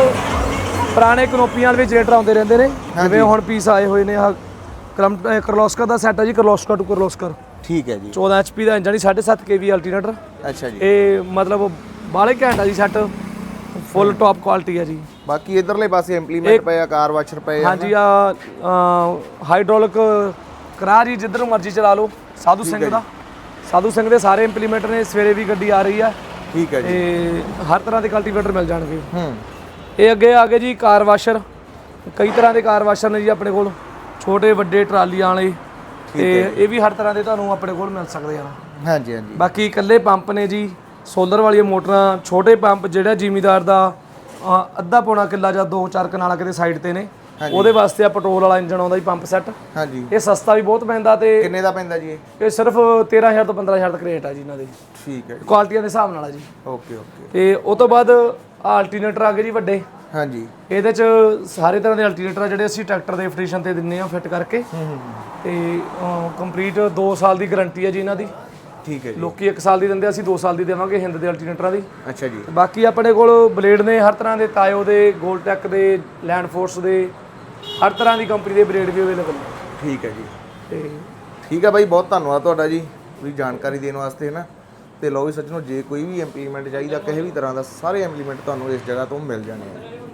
ਪੁਰਾਣੇ ਕਨੋਪੀਆਂ ਵਾਲੇ ਵੀ ਜਨਰੇਟਰ ਆਉਂਦੇ ਰਹਿੰਦੇ ਨੇ। ਜਿਵੇਂ ਹੁਣ ਪੀਸ ਆਏ ਹੋਏ ਨੇ ਆ ਕਰਮ ਕਰਲੋਸਕਰ ਦਾ ਸੈੱਟ ਆ ਜੀ ਕਰਲੋਸਕਰ ਟੂ ਕਰਲੋਸਕਰ। ਠੀਕ ਹੈ ਜੀ। 14 HP ਦਾ ਇੰਜਨ ਹੀ 7.5 kV ਅਲਟਰਨੇਟਰ ਅੱਛਾ ਜੀ। ਇਹ ਮਤਲਬ ਬਾਲੇ ਘੈਂਟ ਜੀ ਸੈੱਟ ਫੁੱਲ ਟੌਪ ਕੁਆਲਿਟੀ ਆ ਜੀ। ਬਾਕੀ ਇਧਰਲੇ ਪਾਸੇ ਇੰਪਲੀਮੈਂਟ ਪਏ ਆ ਕਾਰ ਵਾਸ਼ਰ ਪਏ ਆ ਹਾਂਜੀ ਆ ਹਾਈਡ੍ਰੋਲਿਕ ਕਰਾ ਜੀ ਜਿੱਧਰ ਮਰਜ਼ੀ ਚਲਾ ਲਓ। ਸਾਧੂ ਸਿੰਘ ਦਾ। ਸਾਧੂ ਸਿੰਘ ਦੇ ਸਾਰੇ ਇੰਪਲੀਮੈਂਟ ਨੇ ਸਵੇਰੇ ਵੀ ਗੱਡੀ ਆ ਰਹੀ ਆ। ਠੀਕ ਹੈ ਜੀ। ਤੇ ਹਰ ਤਰ੍ਹਾਂ ਦੇ ਕਲਟੀਵੇਟਰ ਮਿਲ ਜਾਣਗੇ। ਹੂੰ। ਇਹ ਅੱਗੇ ਆ ਗਏ ਜੀ ਕਾਰ ਵਾਸ਼ਰ ਕਈ ਤਰ੍ਹਾਂ ਦੇ ਕਾਰ ਵਾਸ਼ਰ ਨੇ ਜੀ ਆਪਣੇ ਕੋਲ। ਛੋਟੇ ਵੱਡੇ ਟਰਾਲੀਆਂ ਵਾਲੇ। ਤੇ ਇਹ ਵੀ ਹਰ ਤਰ੍ਹਾਂ ਦੇ ਤੁਹਾਨੂੰ ਆਪਣੇ ਕੋਲ ਮਿਲ ਸਕਦੇ ਆ। ਹਾਂਜੀ ਹਾਂਜੀ। ਬਾਕੀ ਇਕੱਲੇ ਪੰਪ ਨੇ ਜੀ। ਸੋਲਰ ਵਾਲੀਆਂ ਮੋਟਰਾਂ ਛੋਟੇ ਪੰਪ ਜਿਹੜਾ ਜ਼ਿਮੀਦਾਰ ਦਾ ਅੱਧਾ ਪੌਣਾ ਕਿੱਲਾ ਜਾਂ 2-4 ਕਨਾਲਾ ਕਿਤੇ ਸਾਈਡ ਤੇ ਨੇ। ਉਹਦੇ ਵਾਸਤੇ ਆ ਪੈਟਰੋਲ ਵਾਲਾ ਇੰਜਨ ਆਉਂਦਾ ਜੀ ਪੰਪ ਸੈੱਟ ਹਾਂਜੀ। ਇਹ ਸਸਤਾ ਵੀ ਬਹੁਤ ਪੈਂਦਾ ਤੇ ਕਿੰਨੇ ਦਾ ਪੈਂਦਾ ਜੀ ਇਹ? ਸਿਰਫ 13000 ਤੋਂ 15000 ਤੱਕ ਰੇਟ ਆ ਜੀ ਇਹਨਾਂ ਦੇ। ਠੀਕ ਹੈ ਕੁਆਲਿਟੀਆਂ ਦੇ ਹਿਸਾਬ ਨਾਲ ਆ ਜੀ। ਓਕੇ ਓਕੇ ਤੇ ਉਹ ਤੋਂ ਬਾਅਦ ਆਲਟਰਨੇਟਰ ਆ ਗਏ ਜੀ ਵੱਡੇ। ਹਾਂਜੀ। ਇਹਦੇ ਚ ਸਾਰੇ ਤਰ੍ਹਾਂ ਦੇ ਅਲਟਰਨੇਟਰ ਜਿਹੜੇ ਅਸੀਂ ਟਰੈਕਟਰ ਦੇ ਫਟੀਸ਼ਨ ਤੇ ਦਿੰਨੇ ਆ ਫਿੱਟ ਕਰਕੇ। ਤੇ ਕੰਪਲੀਟ 2 ਸਾਲ ਦੀ ਗਾਰੰਟੀ ਹੈ ਜੀ ਇਹਨਾਂ ਦੀ। ਠੀਕ ਹੈ ਜੀ। ਲੋਕੀ 1 ਸਾਲ ਦੀ ਦਿੰਦੇ ਅਸੀਂ 2 ਸਾਲ ਦੀ ਦੇਵਾਂਗੇ ਹਿੰਦ ਦੇ ਅਲਟਰਨੇਟਰਾਂ ਦੀ। ਅੱਛਾ ਜੀ। ਬਾਕੀ ਆਪਣੇ ਕੋਲ ਬਲੇਡ ਨੇ ਹਰ ਤਰ੍ਹਾਂ ਦੇ ਤਾਇਓ ਦੇ ਗੋਲਟੈਕ ਦੇ ਲੈਂਡ ਫੋਰਸ ਦੇ ਹਰ ਤਰ੍ਹਾਂ ਦੀ ਕੰਪਨੀ ਦੇ ਬਲੇਡ ਵੀ ਅਵੇਲੇਬਲ ਨੇ। ਠੀਕ ਹੈ ਜੀ। ਤੇ ਠੀਕ ਹੈ ਬਾਈ ਬਹੁਤ ਧੰਨਵਾਦ ਤੁਹਾਡਾ ਜੀ ਪੂਰੀ ਜਾਣਕਾਰੀ ਦੇਣ ਵਾਸਤੇ ਹੈ ਨਾ ਤੇ ਲਓ ਵੀ ਸੱਜਣੋ, ਜੇ ਕੋਈ ਵੀ ਇੰਪਲੀਮੈਂਟ ਚਾਹੀਦਾ, ਕਿਸੇ ਵੀ ਤਰ੍ਹਾਂ ਦਾ, ਸਾਰੇ ਇੰਪਲੀਮੈਂਟ ਤੁਹਾਨੂੰ ਇਸ ਜਗ੍ਹਾ ਤੋਂ ਮਿਲ ਜਾਣੇ ਆ।